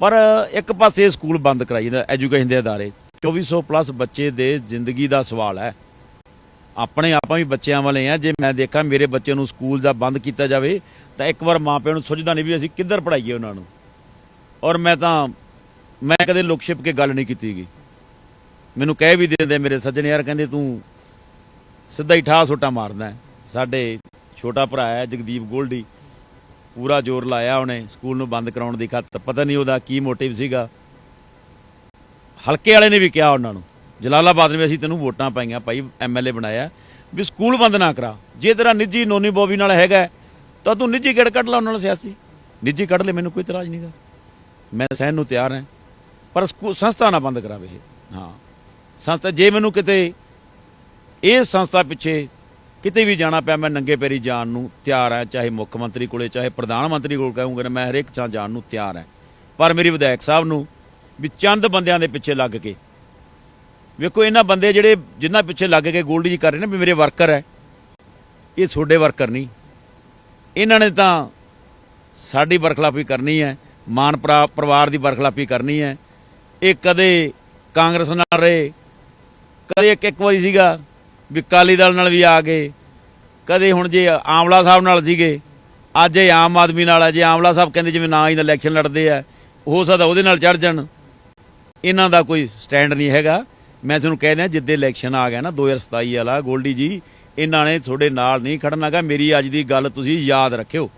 ਪਰ ਇੱਕ ਪਾਸੇ ਸਕੂਲ ਬੰਦ ਕਰਾਈ ਜਾਂਦਾ, ਐਜੂਕੇਸ਼ਨ ਦੇ ਅਦਾਰੇ। 2400 ਪਲੱਸ ਬੱਚੇ ਦੇ ਜ਼ਿੰਦਗੀ ਦਾ ਸਵਾਲ ਹੈ। ਆਪਣੇ ਆਪਾਂ ਵੀ ਬੱਚਿਆਂ ਵਾਲੇ ਆ, ਜੇ ਮੈਂ ਦੇਖਾਂ ਮੇਰੇ ਬੱਚੇ ਨੂੰ ਸਕੂਲ ਦਾ ਬੰਦ ਕੀਤਾ ਜਾਵੇ, ਤਾਂ ਇੱਕ ਵਾਰ ਮਾਪਿਆਂ ਨੂੰ ਸੁਝਦਾ ਨਹੀਂ ਵੀ ਅਸੀਂ ਕਿੱਧਰ ਪੜਾਈਏ ਉਹਨਾਂ ਨੂੰ। ਔਰ ਮੈਂ ਤਾਂ, ਮੈਂ ਕਦੇ ਲੁਕ ਛਿਪ ਕੇ ਗੱਲ ਨਹੀਂ ਕੀਤੀ ਗਈ ਮੈਨੂੰ ਕਹਿ ਵੀ ਦਿੰਦੇ ਮੇਰੇ ਸੱਜਣ, ਯਾਰ ਕਹਿੰਦੇ ਤੂੰ ਸਿੱਧਾ ਹੀ ਠਾਹ ਸੋਟਾ ਮਾਰਦਾ ਸਾਡੇ ਛੋਟਾ ਭਰਾ ਹੈ ਜਗਦੀਪ ਗੋਲਡੀ, ਪੂਰਾ ਜ਼ੋਰ ਲਾਇਆ ਉਹਨੇ ਸਕੂਲ ਨੂੰ ਬੰਦ ਕਰਾਉਣ ਦੀ ਖਾਤਰ। ਪਤਾ ਨਹੀਂ ਉਹਦਾ ਕੀ ਮੋਟਿਵ ਸੀਗਾ। ਹਲਕੇ ਵਾਲੇ ਨੇ ਵੀ ਕਿਹਾ ਉਹਨਾਂ ਨੂੰ ਜਲਾਲਾਬਾਦ ਨੇ ਅਸੀਂ ਤੈਨੂੰ ਵੋਟਾਂ ਪਾਈਆਂ ਭਾਈ ਐਮਐਲਏ ਬਣਾਇਆ ਵੀ ਸਕੂਲ ਬੰਦ ਨਾ ਕਰਾ। ਜੇ ਤੇਰਾ ਨਿੱਜੀ ਨੋਨੀ ਬੋਬੀ ਨਾਲ ਹੈਗਾ ਹੈ, ਤਾਂ ਤੂੰ ਨਿੱਜੀ ਕਿਹੜ ਕੱਢ ਲਾ ਉਹਨਾਂ ਨਾਲ ਸਿਆਸੀ। ਨਿੱਜੀ ਕੱਢ ਲੈ ਮੈਨੂੰ ਕੋਈ ਇਤਰਾਜ਼ ਨਹੀਂਗਾ ਮੈਂ ਸਹਿਣ ਨੂੰ ਤਿਆਰ ਹਾਂ ਪਰ ਸਕੂ ਸੰਸਥਾ ਨਾ ਬੰਦ ਕਰਾਵੇ ਇਹ। ਹਾਂ। ਸੰਸਥਾ ਜੇ ਮੈਨੂੰ ਕਿਤੇ ਇਹ ਸੰਸਥਾ ਪਿੱਛੇ ਕਿਤੇ ਵੀ ਜਾਣਾ ਪਿਆ ਮੈਂ ਨੰਗੇ ਪੈਰੀ ਜਾਣ ਨੂੰ ਤਿਆਰ ਹਾਂ ਚਾਹੇ ਮੁੱਖ ਮੰਤਰੀ ਕੋਲੇ ਚਾਹੇ ਪ੍ਰਧਾਨ ਮੰਤਰੀ ਕੋਲ ਕਹੂੰਗਾ ਨਾ ਮੈਂ ਹਰੇਕ ਥਾਂ ਜਾਣ ਨੂੰ ਤਿਆਰ ਹਾਂ। ਪਰ ਮੇਰੀ ਵਿਧਾਇਕ ਸਾਹਿਬ ਨੂੰ ਵੀ ਚੰਦ ਬੰਦਿਆਂ ਦੇ ਪਿੱਛੇ ਲੱਗ ਕੇ। ਵੇਖੋ, ਇਹਨਾਂ ਬੰਦੇ ਜਿਹੜੇ ਜਿਨ੍ਹਾਂ ਪਿੱਛੇ ਲੱਗ ਕੇ ਗੋਲਡੀ ਜੀ ਕਰ ਰਹੇ ਨੇ ਵੀ ਮੇਰੇ ਵਰਕਰ ਹੈ। ਇਹ ਤੁਹਾਡੇ ਵਰਕਰ ਨਹੀਂ। ਇਹਨਾਂ ਨੇ ਤਾਂ ਸਾਡੀ ਵਰਖਲਾਫੀ ਕਰਨੀ ਹੈ, ਮਾਨ ਪਰਿਵਾਰ ਦੀ ਵਰਖਲਾਫੀ ਕਰਨੀ ਹੈ। ਇਹ ਕਦੇ ਕਾਂਗਰਸ ਨਾਲ ਰਹੇ, ਕਦੇ ਇੱਕ ਇੱਕ ਵਾਰੀ ਸੀਗਾ ਵੀ ਅਕਾਲੀ ਦਲ ਨਾਲ ਵੀ ਆ ਗਏ, ਕਦੇ ਹੁਣ ਜੇ ਆਮਲਾ ਸਾਹਿਬ ਨਾਲ ਸੀਗੇ, ਅੱਜ ਇਹ ਆਮ ਆਦਮੀ ਨਾਲ ਹੈ। ਜੇ ਆਮਲਾ ਸਾਹਿਬ ਕਹਿੰਦੇ ਜਿਵੇਂ ਨਾ ਹੀ ਦਾ ਇਲੈਕਸ਼ਨ ਲੜਦੇ ਆ, ਹੋ ਸਕਦਾ ਉਹਦੇ ਨਾਲ ਚੜ ਜਾਣ। ਇਹਨਾਂ ਦਾ ਕੋਈ ਸਟੈਂਡ ਨਹੀਂ ਹੈਗਾ। ਮੈਂ ਤੁਹਾਨੂੰ ਕਹਿ ਦਿਆਂ, ਜਿੱਦੇ ਇਲੈਕਸ਼ਨ ਆ ਗਿਆ ਨਾ 2027 ਵਾਲਾ, ਗੋਲਡੀ ਜੀ, ਇਹਨਾਂ ਨੇ ਤੁਹਾਡੇ ਨਾਲ ਨਹੀਂ ਖੜਨਾਗਾ ਮੇਰੀ ਅੱਜ ਦੀ ਗੱਲ ਤੁਸੀਂ ਯਾਦ ਰੱਖਿਓ।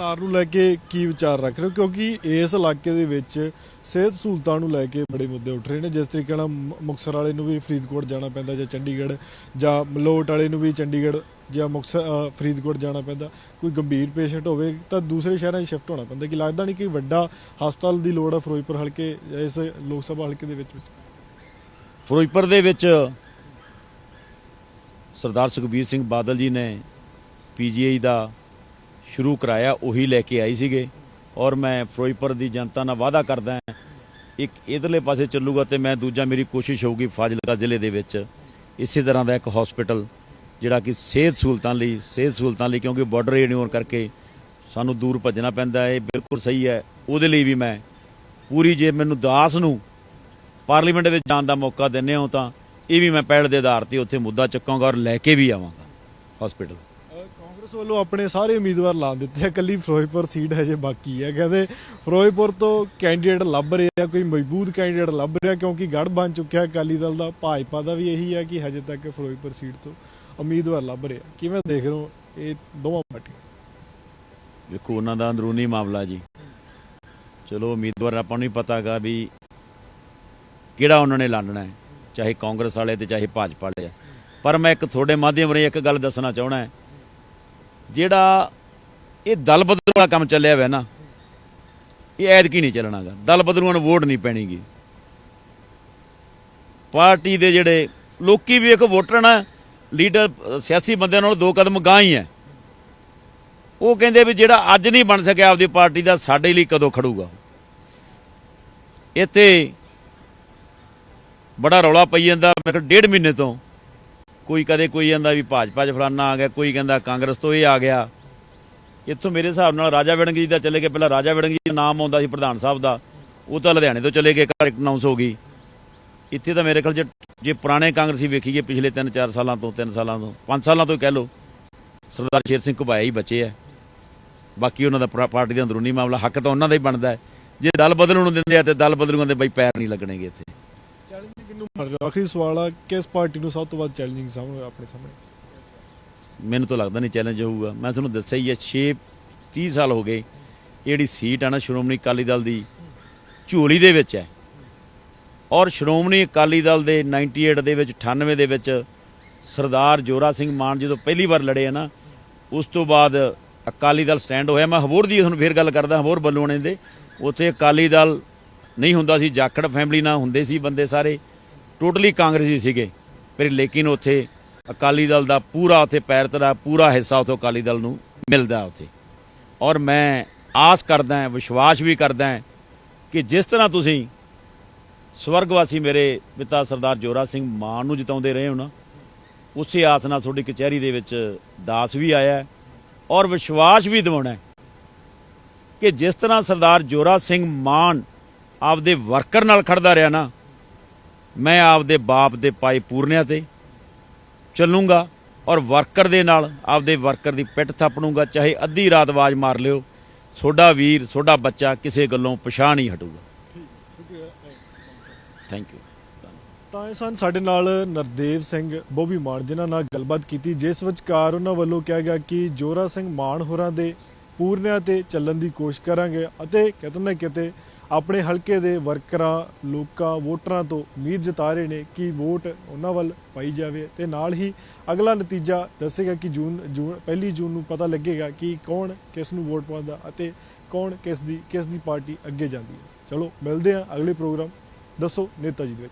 ਸਿਹਤ ਨੂੰ ਲੈ ਕੇ ਕੀ ਵਿਚਾਰ ਰੱਖ ਰਹੇ ਹੋ? ਕਿਉਂਕਿ ਇਸ ਇਲਾਕੇ ਦੇ ਵਿੱਚ ਸਿਹਤ ਸਹੂਲਤਾਂ ਨੂੰ ਲੈ ਕੇ ਬੜੇ ਮੁੱਦੇ ਉੱਠ ਰਹੇ ਨੇ। ਜਿਸ ਤਰੀਕੇ ਨਾਲ ਮ- ਮੁਕਤਸਰ ਵਾਲੇ ਨੂੰ ਵੀ ਫਰੀਦਕੋਟ ਜਾਣਾ ਪੈਂਦਾ ਜਾਂ ਚੰਡੀਗੜ੍ਹ ਜਾਂ ਮਲੋਟ ਵਾਲੇ ਨੂੰ ਵੀ ਚੰਡੀਗੜ੍ਹ ਜਾਂ ਮੁਕਤਸਰ ਫਰੀਦਕੋਟ ਜਾਣਾ ਪੈਂਦਾ। ਕੋਈ ਗੰਭੀਰ ਪੇਸ਼ੈਂਟ ਹੋਵੇ ਤਾਂ ਦੂਸਰੇ ਸ਼ਹਿਰਾਂ 'ਚ ਸ਼ਿਫਟ ਹੋਣਾ ਪੈਂਦਾ। ਕਿ ਲੱਗਦਾ ਨਹੀਂ ਕਿ ਵੱਡਾ ਹਸਪਤਾਲ ਦੀ ਲੋੜ ਹੈ ਫਿਰੋਜ਼ਪੁਰ ਹਲਕੇ ਜਾਂ ਇਸ ਲੋਕ ਸਭਾ ਹਲਕੇ ਦੇ ਵਿੱਚ? ਫਿਰੋਜ਼ਪੁਰ ਦੇ ਵਿੱਚ ਸਰਦਾਰ ਸੁਖਬੀਰ ਸਿੰਘ ਬਾਦਲ ਜੀ ਨੇ ਪੀਜੀਆਈ ਦਾ ਸ਼ੁਰੂ ਕਰਾਇਆ, ਉਹੀ ਲੈ ਕੇ ਆਈ ਸੀਗੇ। ਔਰ ਮੈਂ ਫਿਰੋਜ਼ਪੁਰ ਦੀ ਜਨਤਾ ਨਾਲ ਵਾਅਦਾ ਕਰਦਾ ਹਾਂ, ਇੱਕ ਇਧਰਲੇ ਪਾਸੇ ਚੱਲੂਗਾ ਤੇ ਮੈਂ ਦੂਜਾ ਮੇਰੀ ਕੋਸ਼ਿਸ਼ ਹੋਊਗੀ ਫਾਜ਼ਿਲਕਾ ਜ਼ਿਲ੍ਹੇ ਦੇ ਵਿੱਚ। ਇਸੇ ਤਰ੍ਹਾਂ ਦਾ ਇੱਕ ਹਸਪੀਟਲ ਜਿਹੜਾ ਕਿ ਸਿਹਤ ਸਹੂਲਤਾਂ ਲਈ, ਸਿਹਤ ਸਹੂਲਤਾਂ ਲਈ, ਕਿਉਂਕਿ ਬਾਰਡਰ ਏਰੀਆ ਹੋਣ ਕਰਕੇ ਸਾਨੂੰ ਦੂਰ ਭੱਜਣਾ ਪੈਂਦਾ ਹੈ, ਇਹ ਬਿਲਕੁਲ ਸਹੀ ਹੈ। ਉਹਦੇ ਲਈ ਵੀ ਮੈਂ ਪੂਰੀ ਜੇ ਮੈਨੂੰ ਦਾਸ ਨੂੰ ਪਾਰਲੀਮੈਂਟ ਵਿੱਚ ਜਾਣ ਦਾ ਮੌਕਾ ਦਿੰਦੇ ਹੋ ਤਾਂ ਇਹ ਵੀ ਮੈਂ ਪਹਿਲ ਦੇ ਆਧਾਰ ਤੇ ਉੱਥੇ ਮੁੱਦਾ ਚੱਕਾਂਗਾ ਔਰ ਲੈ ਕੇ ਵੀ ਆਵਾਂਗਾ ਹਸਪੀਟਲ ਕਾਂਗਰਸ ਵੱਲੋਂ ਆਪਣੇ ਸਾਰੇ ਉਮੀਦਵਾਰ ਲਾ ਦਿੱਤੇ ਆ। ਕੱਲੀ ਫਿਰੋਜ਼ਪੁਰ ਸੀਟ ਹਜੇ ਬਾਕੀ ਹੈ ਕਹਿੰਦੇ ਫਿਰੋਜ਼ਪੁਰ ਤੋਂ ਕੈਂਡੀਡੇਟ ਲੱਭ ਰਹੇ ਆ, ਕੋਈ ਮਜ਼ਬੂਤ ਕੈਂਡੀਡੇਟ ਲੱਭ ਰਿਹਾ, ਕਿਉਂਕਿ ਗੜ ਬਣ ਚੁੱਕਿਆ ਅਕਾਲੀ ਦਲ ਦਾ। ਭਾਜਪਾ ਦਾ ਵੀ ਇਹੀ ਹੈ ਕਿ ਹਜੇ ਤੱਕ ਫਿਰੋਜ਼ਪੁਰ ਸੀਟ ਤੋਂ ਉਮੀਦਵਾਰ ਲੱਭ ਰਿਹਾ। ਕਿਵੇਂ ਦੇਖ ਰਹੇ ਹੋ ਇਹ ਦੋਵਾਂ ਪਾਰਟੀਆਂ? ਵੇਖੋ ਉਹਨਾਂ ਦਾ ਅੰਦਰੂਨੀ ਮਾਮਲਾ ਜੀ। ਚਲੋ, ਉਮੀਦਵਾਰ ਆਪਾਂ ਨੂੰ ਹੀ ਪਤਾਗਾ ਵੀ ਕਿਹੜਾ ਉਹਨਾਂ ਨੇ ਲਾਣਨਾ ਹੈ, ਚਾਹੇ ਕਾਂਗਰਸ ਵਾਲੇ ਤੇ ਚਾਹੇ ਭਾਜਪਾ ਵਾਲੇ ਆ। ਪਰ ਮੈਂ ਇੱਕ ਤੁਹਾਡੇ ਮਾਧਿਅਮ ਰਾਹੀਂ ਇੱਕ ਗੱਲ ਦੱਸਣਾ ਚਾਹਣਾ ਹੈ। ਜਿਹੜਾ ਇਹ ਦਲ ਬਦਲੂ ਵਾਲਾ ਕੰਮ ਚੱਲਿਆ ਹੋਇਆ ਨਾ, ਇਹ ਐਤਕੀ ਨਹੀਂ ਚੱਲਣਾਗਾ। ਦਲ ਬਦਲੂਆਂ ਨੂੰ ਵੋਟ ਨਹੀਂ ਪੈਣੀਗੀ। ਪਾਰਟੀ ਦੇ ਜਿਹੜੇ ਲੋਕੀ ਵੀ ਇੱਕ ਵੋਟਰ ਨਾ, ਲੀਡਰ, ਸਿਆਸੀ ਬੰਦਿਆਂ ਨਾਲੋਂ ਦੋ ਕਦਮ ਗਾਂਹ ਹੀ ਹੈ ਉਹ ਕਹਿੰਦੇ ਵੀ ਜਿਹੜਾ ਅੱਜ ਨਹੀਂ ਬਣ ਸਕਿਆ ਆਪਦੀ ਪਾਰਟੀ ਦਾ, ਸਾਡੇ ਲਈ ਕਦੋਂ ਖੜੂਗਾ ਇੱਥੇ ਬੜਾ ਰੌਲਾ ਪਈ ਜਾਂਦਾ ਮੇਰੇ ਕੋਲ ਡੇਢ ਮਹੀਨੇ ਤੋਂ ਕੋਈ ਕਦੇ ਕੋਈ ਕਹਿੰਦਾ ਵੀ ਭਾਜਪਾ 'ਚ ਫਲਾਨਾ ਆ ਗਿਆ, ਕੋਈ ਕਹਿੰਦਾ ਕਾਂਗਰਸ ਤੋਂ ਇਹ ਆ ਗਿਆ। ਇੱਥੋਂ ਮੇਰੇ ਹਿਸਾਬ ਨਾਲ ਰਾਜਾ ਵੜਿੰਗੀ ਦਾ ਚਲੇ ਗਏ, ਪਹਿਲਾਂ ਰਾਜਾ ਵੜਿੰਗੀ ਦਾ ਨਾਮ ਆਉਂਦਾ ਸੀ ਪ੍ਰਧਾਨ ਸਾਹਿਬ ਦਾ, ਉਹ ਤਾਂ ਲੁਧਿਆਣੇ ਤੋਂ ਚਲੇ ਗਏ ਕਰ ਅਨਾਉਂਸ ਹੋ ਗਈ। ਇੱਥੇ ਤਾਂ ਮੇਰੇ ਖਿਆਲ ਜੇ ਜੇ ਪੁਰਾਣੇ ਕਾਂਗਰਸੀ ਵੇਖੀਏ, ਪਿਛਲੇ 3-4 ਸਾਲਾਂ ਤੋਂ 3 ਸਾਲਾਂ ਤੋਂ 5 ਸਾਲਾਂ ਤੋਂ ਹੀ ਕਹਿ ਲਓ, ਸਰਦਾਰ ਸ਼ੇਰ ਸਿੰਘ ਘੁਬਾਇਆ ਹੀ ਬਚੇ ਆ। ਬਾਕੀ ਉਹਨਾਂ ਦਾ ਪਾਰਟੀ ਦਾ ਅੰਦਰੂਨੀ ਮਾਮਲਾ, ਹੱਕ ਤਾਂ ਉਹਨਾਂ ਦਾ ਹੀ ਬਣਦਾ ਜੇ ਦਲ ਬਦਲਣ ਨੂੰ ਦਿੰਦੇ ਆ ਤੇ ਦਲ ਬਦਲੂਆਂ ਦੇ ਬਈ ਪੈਰ ਨਹੀਂ ਲੱਗਣਗੇ ਇੱਥੇ। ਮੰਨ ਰਹੇ ਹੋ ਆਖਰੀ ਸਵਾਲ ਆ ਕਿਸ ਪਾਰਟੀ ਨੂੰ ਸਭ ਤੋਂ ਵੱਧ ਚੈਲੰਜਿੰਗ ਸਾਹਮਣੇ ਆਪਣੇ ਸਾਹਮਣੇ? ਮੈਨੂੰ ਤਾਂ ਲੱਗਦਾ ਨਹੀਂ ਚੈਲੰਜ ਹੋਊਗਾ। ਮੈਂ ਤੁਹਾਨੂੰ ਦੱਸਿਆ ਹੀ ਹੈ 6 30 ਸਾਲ ਹੋ ਗਏ ਇਹ ਜਿਹੜੀ ਸੀਟ ਆ ਨਾ ਸ਼੍ਰੋਮਣੀ ਅਕਾਲੀ ਦਲ ਦੀ ਝੋਲੀ ਦੇ ਵਿੱਚ ਹੈ। ਔਰ ਸ਼੍ਰੋਮਣੀ ਅਕਾਲੀ ਦਲ ਦੇ 98 ਦੇ ਵਿੱਚ 98 ਦੇ ਵਿੱਚ ਸਰਦਾਰ ਜੋਰਾ ਸਿੰਘ ਮਾਨ ਜਦੋਂ ਪਹਿਲੀ ਵਾਰ ਲੜੇ ਆ ਨਾ ਉਸ ਤੋਂ ਬਾਅਦ ਅਕਾਲੀ ਦਲ ਸਟੈਂਡ ਹੋਇਆ। ਮੈਂ ਹਬੋਰ ਦੀ ਤੁਹਾਨੂੰ ਫੇਰ ਗੱਲ ਕਰਦਾ ਹਬੋਰ ਬੱਲੂਆਣੇ ਦੇ। ਉੱਥੇ ਅਕਾਲੀ ਦਲ ਨਹੀਂ ਹੁੰਦਾ ਸੀ ਜਾਖੜ ਫੈਮਿਲੀ ਨਾਲ ਹੁੰਦੇ ਸੀ ਬੰਦੇ ਸਾਰੇ। ਟੋਟਲੀ ਕਾਂਗਰਸੀ ਸੀਗੇ। ਪਰ ਲੇਕਿਨ ਉੱਥੇ ਅਕਾਲੀ ਦਲ ਦਾ ਪੂਰਾ ਉੱਥੇ ਪੈਰਤ ਤਰਾ ਪੂਰਾ ਹਿੱਸਾ ਉੱਥੇ ਅਕਾਲੀ ਦਲ ਨੂੰ ਮਿਲਦਾ ਉੱਥੇ। ਔਰ ਮੈਂ ਆਸ ਕਰਦਾ ਵਿਸ਼ਵਾਸ ਵੀ ਕਰਦਾ ਕਿ ਜਿਸ ਤਰ੍ਹਾਂ ਤੁਸੀਂ ਸਵਰਗਵਾਸੀ ਮੇਰੇ ਪਿਤਾ ਸਰਦਾਰ ਜੋਰਾ ਸਿੰਘ ਮਾਨ ਨੂੰ ਜਿਤਾਉਂਦੇ ਰਹੇ ਹੋ ਨਾ, ਉਸੇ ਆਸ ਨਾਲ ਤੁਹਾਡੀ ਕਚਹਿਰੀ ਦੇ ਵਿੱਚ ਦਾਸ ਵੀ ਆਇਆ ਔਰ ਵਿਸ਼ਵਾਸ ਵੀ ਦਿਵਾਉਣਾ ਕਿ ਜਿਸ ਤਰ੍ਹਾਂ ਸਰਦਾਰ ਜੋਰਾ ਸਿੰਘ ਮਾਨ ਆਪਦੇ ਵਰਕਰ ਨਾਲ ਖੜਦਾ ਰਿਹਾ ਨਾ ਮੈਂ ਆਪਦੇ ਬਾਪ ਦੇ ਪਾਈ ਪੂਰਨਿਆਂ ਤੇ ਚੱਲੂੰਗਾ ਔਰ ਵਰਕਰ ਦੇ ਨਾਲ ਆਪਦੇ ਵਰਕਰ ਦੀ ਪਿੱਠ ਥਾਪਣੂਗਾ, ਚਾਹੇ ਅੱਧੀ ਰਾਤ ਆਵਾਜ਼ ਮਾਰ ਲਿਓ ਤੁਹਾਡਾ ਵੀਰ ਤੁਹਾਡਾ ਬੱਚਾ ਕਿਸੇ ਗੱਲੋਂ ਪਛਾਣ ਨਹੀਂ ਹਟੂਗਾ। ਥੈਂਕ ਯੂ ਤਾਂ ਇਹ ਸਨ ਸਾਡੇ ਨਾਲ ਨਰਦੇਵ ਸਿੰਘ ਬੋਬੀ ਮਾਨ, ਜਿਨ੍ਹਾਂ ਨਾਲ ਗੱਲਬਾਤ ਕੀਤੀ, ਜਿਸ ਵਿਚਕਾਰ ਉਹਨਾਂ ਵੱਲੋਂ ਕਿਹਾ ਗਿਆ ਕਿ ਜੋਰਾ ਸਿੰਘ ਮਾਨ ਹੋਰਾਂ ਦੇ ਪੂਰਨਿਆਂ ਤੇ ਚੱਲਣ ਦੀ ਕੋਸ਼ਿਸ਼ ਕਰਾਂਗੇ ਅਤੇ ਕਿਤੇ ਨਾ ਕਿਤੇ ਆਪਣੇ ਹਲਕੇ ਦੇ ਵਰਕਰਾਂ, ਲੋਕਾਂ, ਵੋਟਰਾਂ ਤੋਂ ਉਮੀਦ ਜਤਾ ਰਹੇ ਨੇ ਕਿ ਵੋਟ ਉਹਨਾਂ ਵੱਲ ਪਾਈ ਜਾਵੇ ਤੇ ਨਾਲ ਹੀ ਅਗਲਾ ਨਤੀਜਾ ਦੱਸੇਗਾ ਕਿ ਜੂਨ ਜੂਨ, ਪਹਿਲੀ ਜੂਨ ਨੂੰ ਪਤਾ ਲੱਗੇਗਾ ਕਿ ਕੌਣ ਕਿਸ ਨੂੰ ਵੋਟ ਪਾਉਂਦਾ ਅਤੇ ਕੌਣ ਕਿਸ ਦੀ ਕਿਸ ਦੀ ਪਾਰਟੀ ਅੱਗੇ ਜਾਂਦੀ ਹੈ। ਚਲੋ, ਮਿਲਦੇ ਹਾਂ ਅਗਲੇ ਪ੍ਰੋਗਰਾਮ। ਦੱਸੋ ਨੇਤਾ ਜੀ ਦੇ ਵਿੱਚ।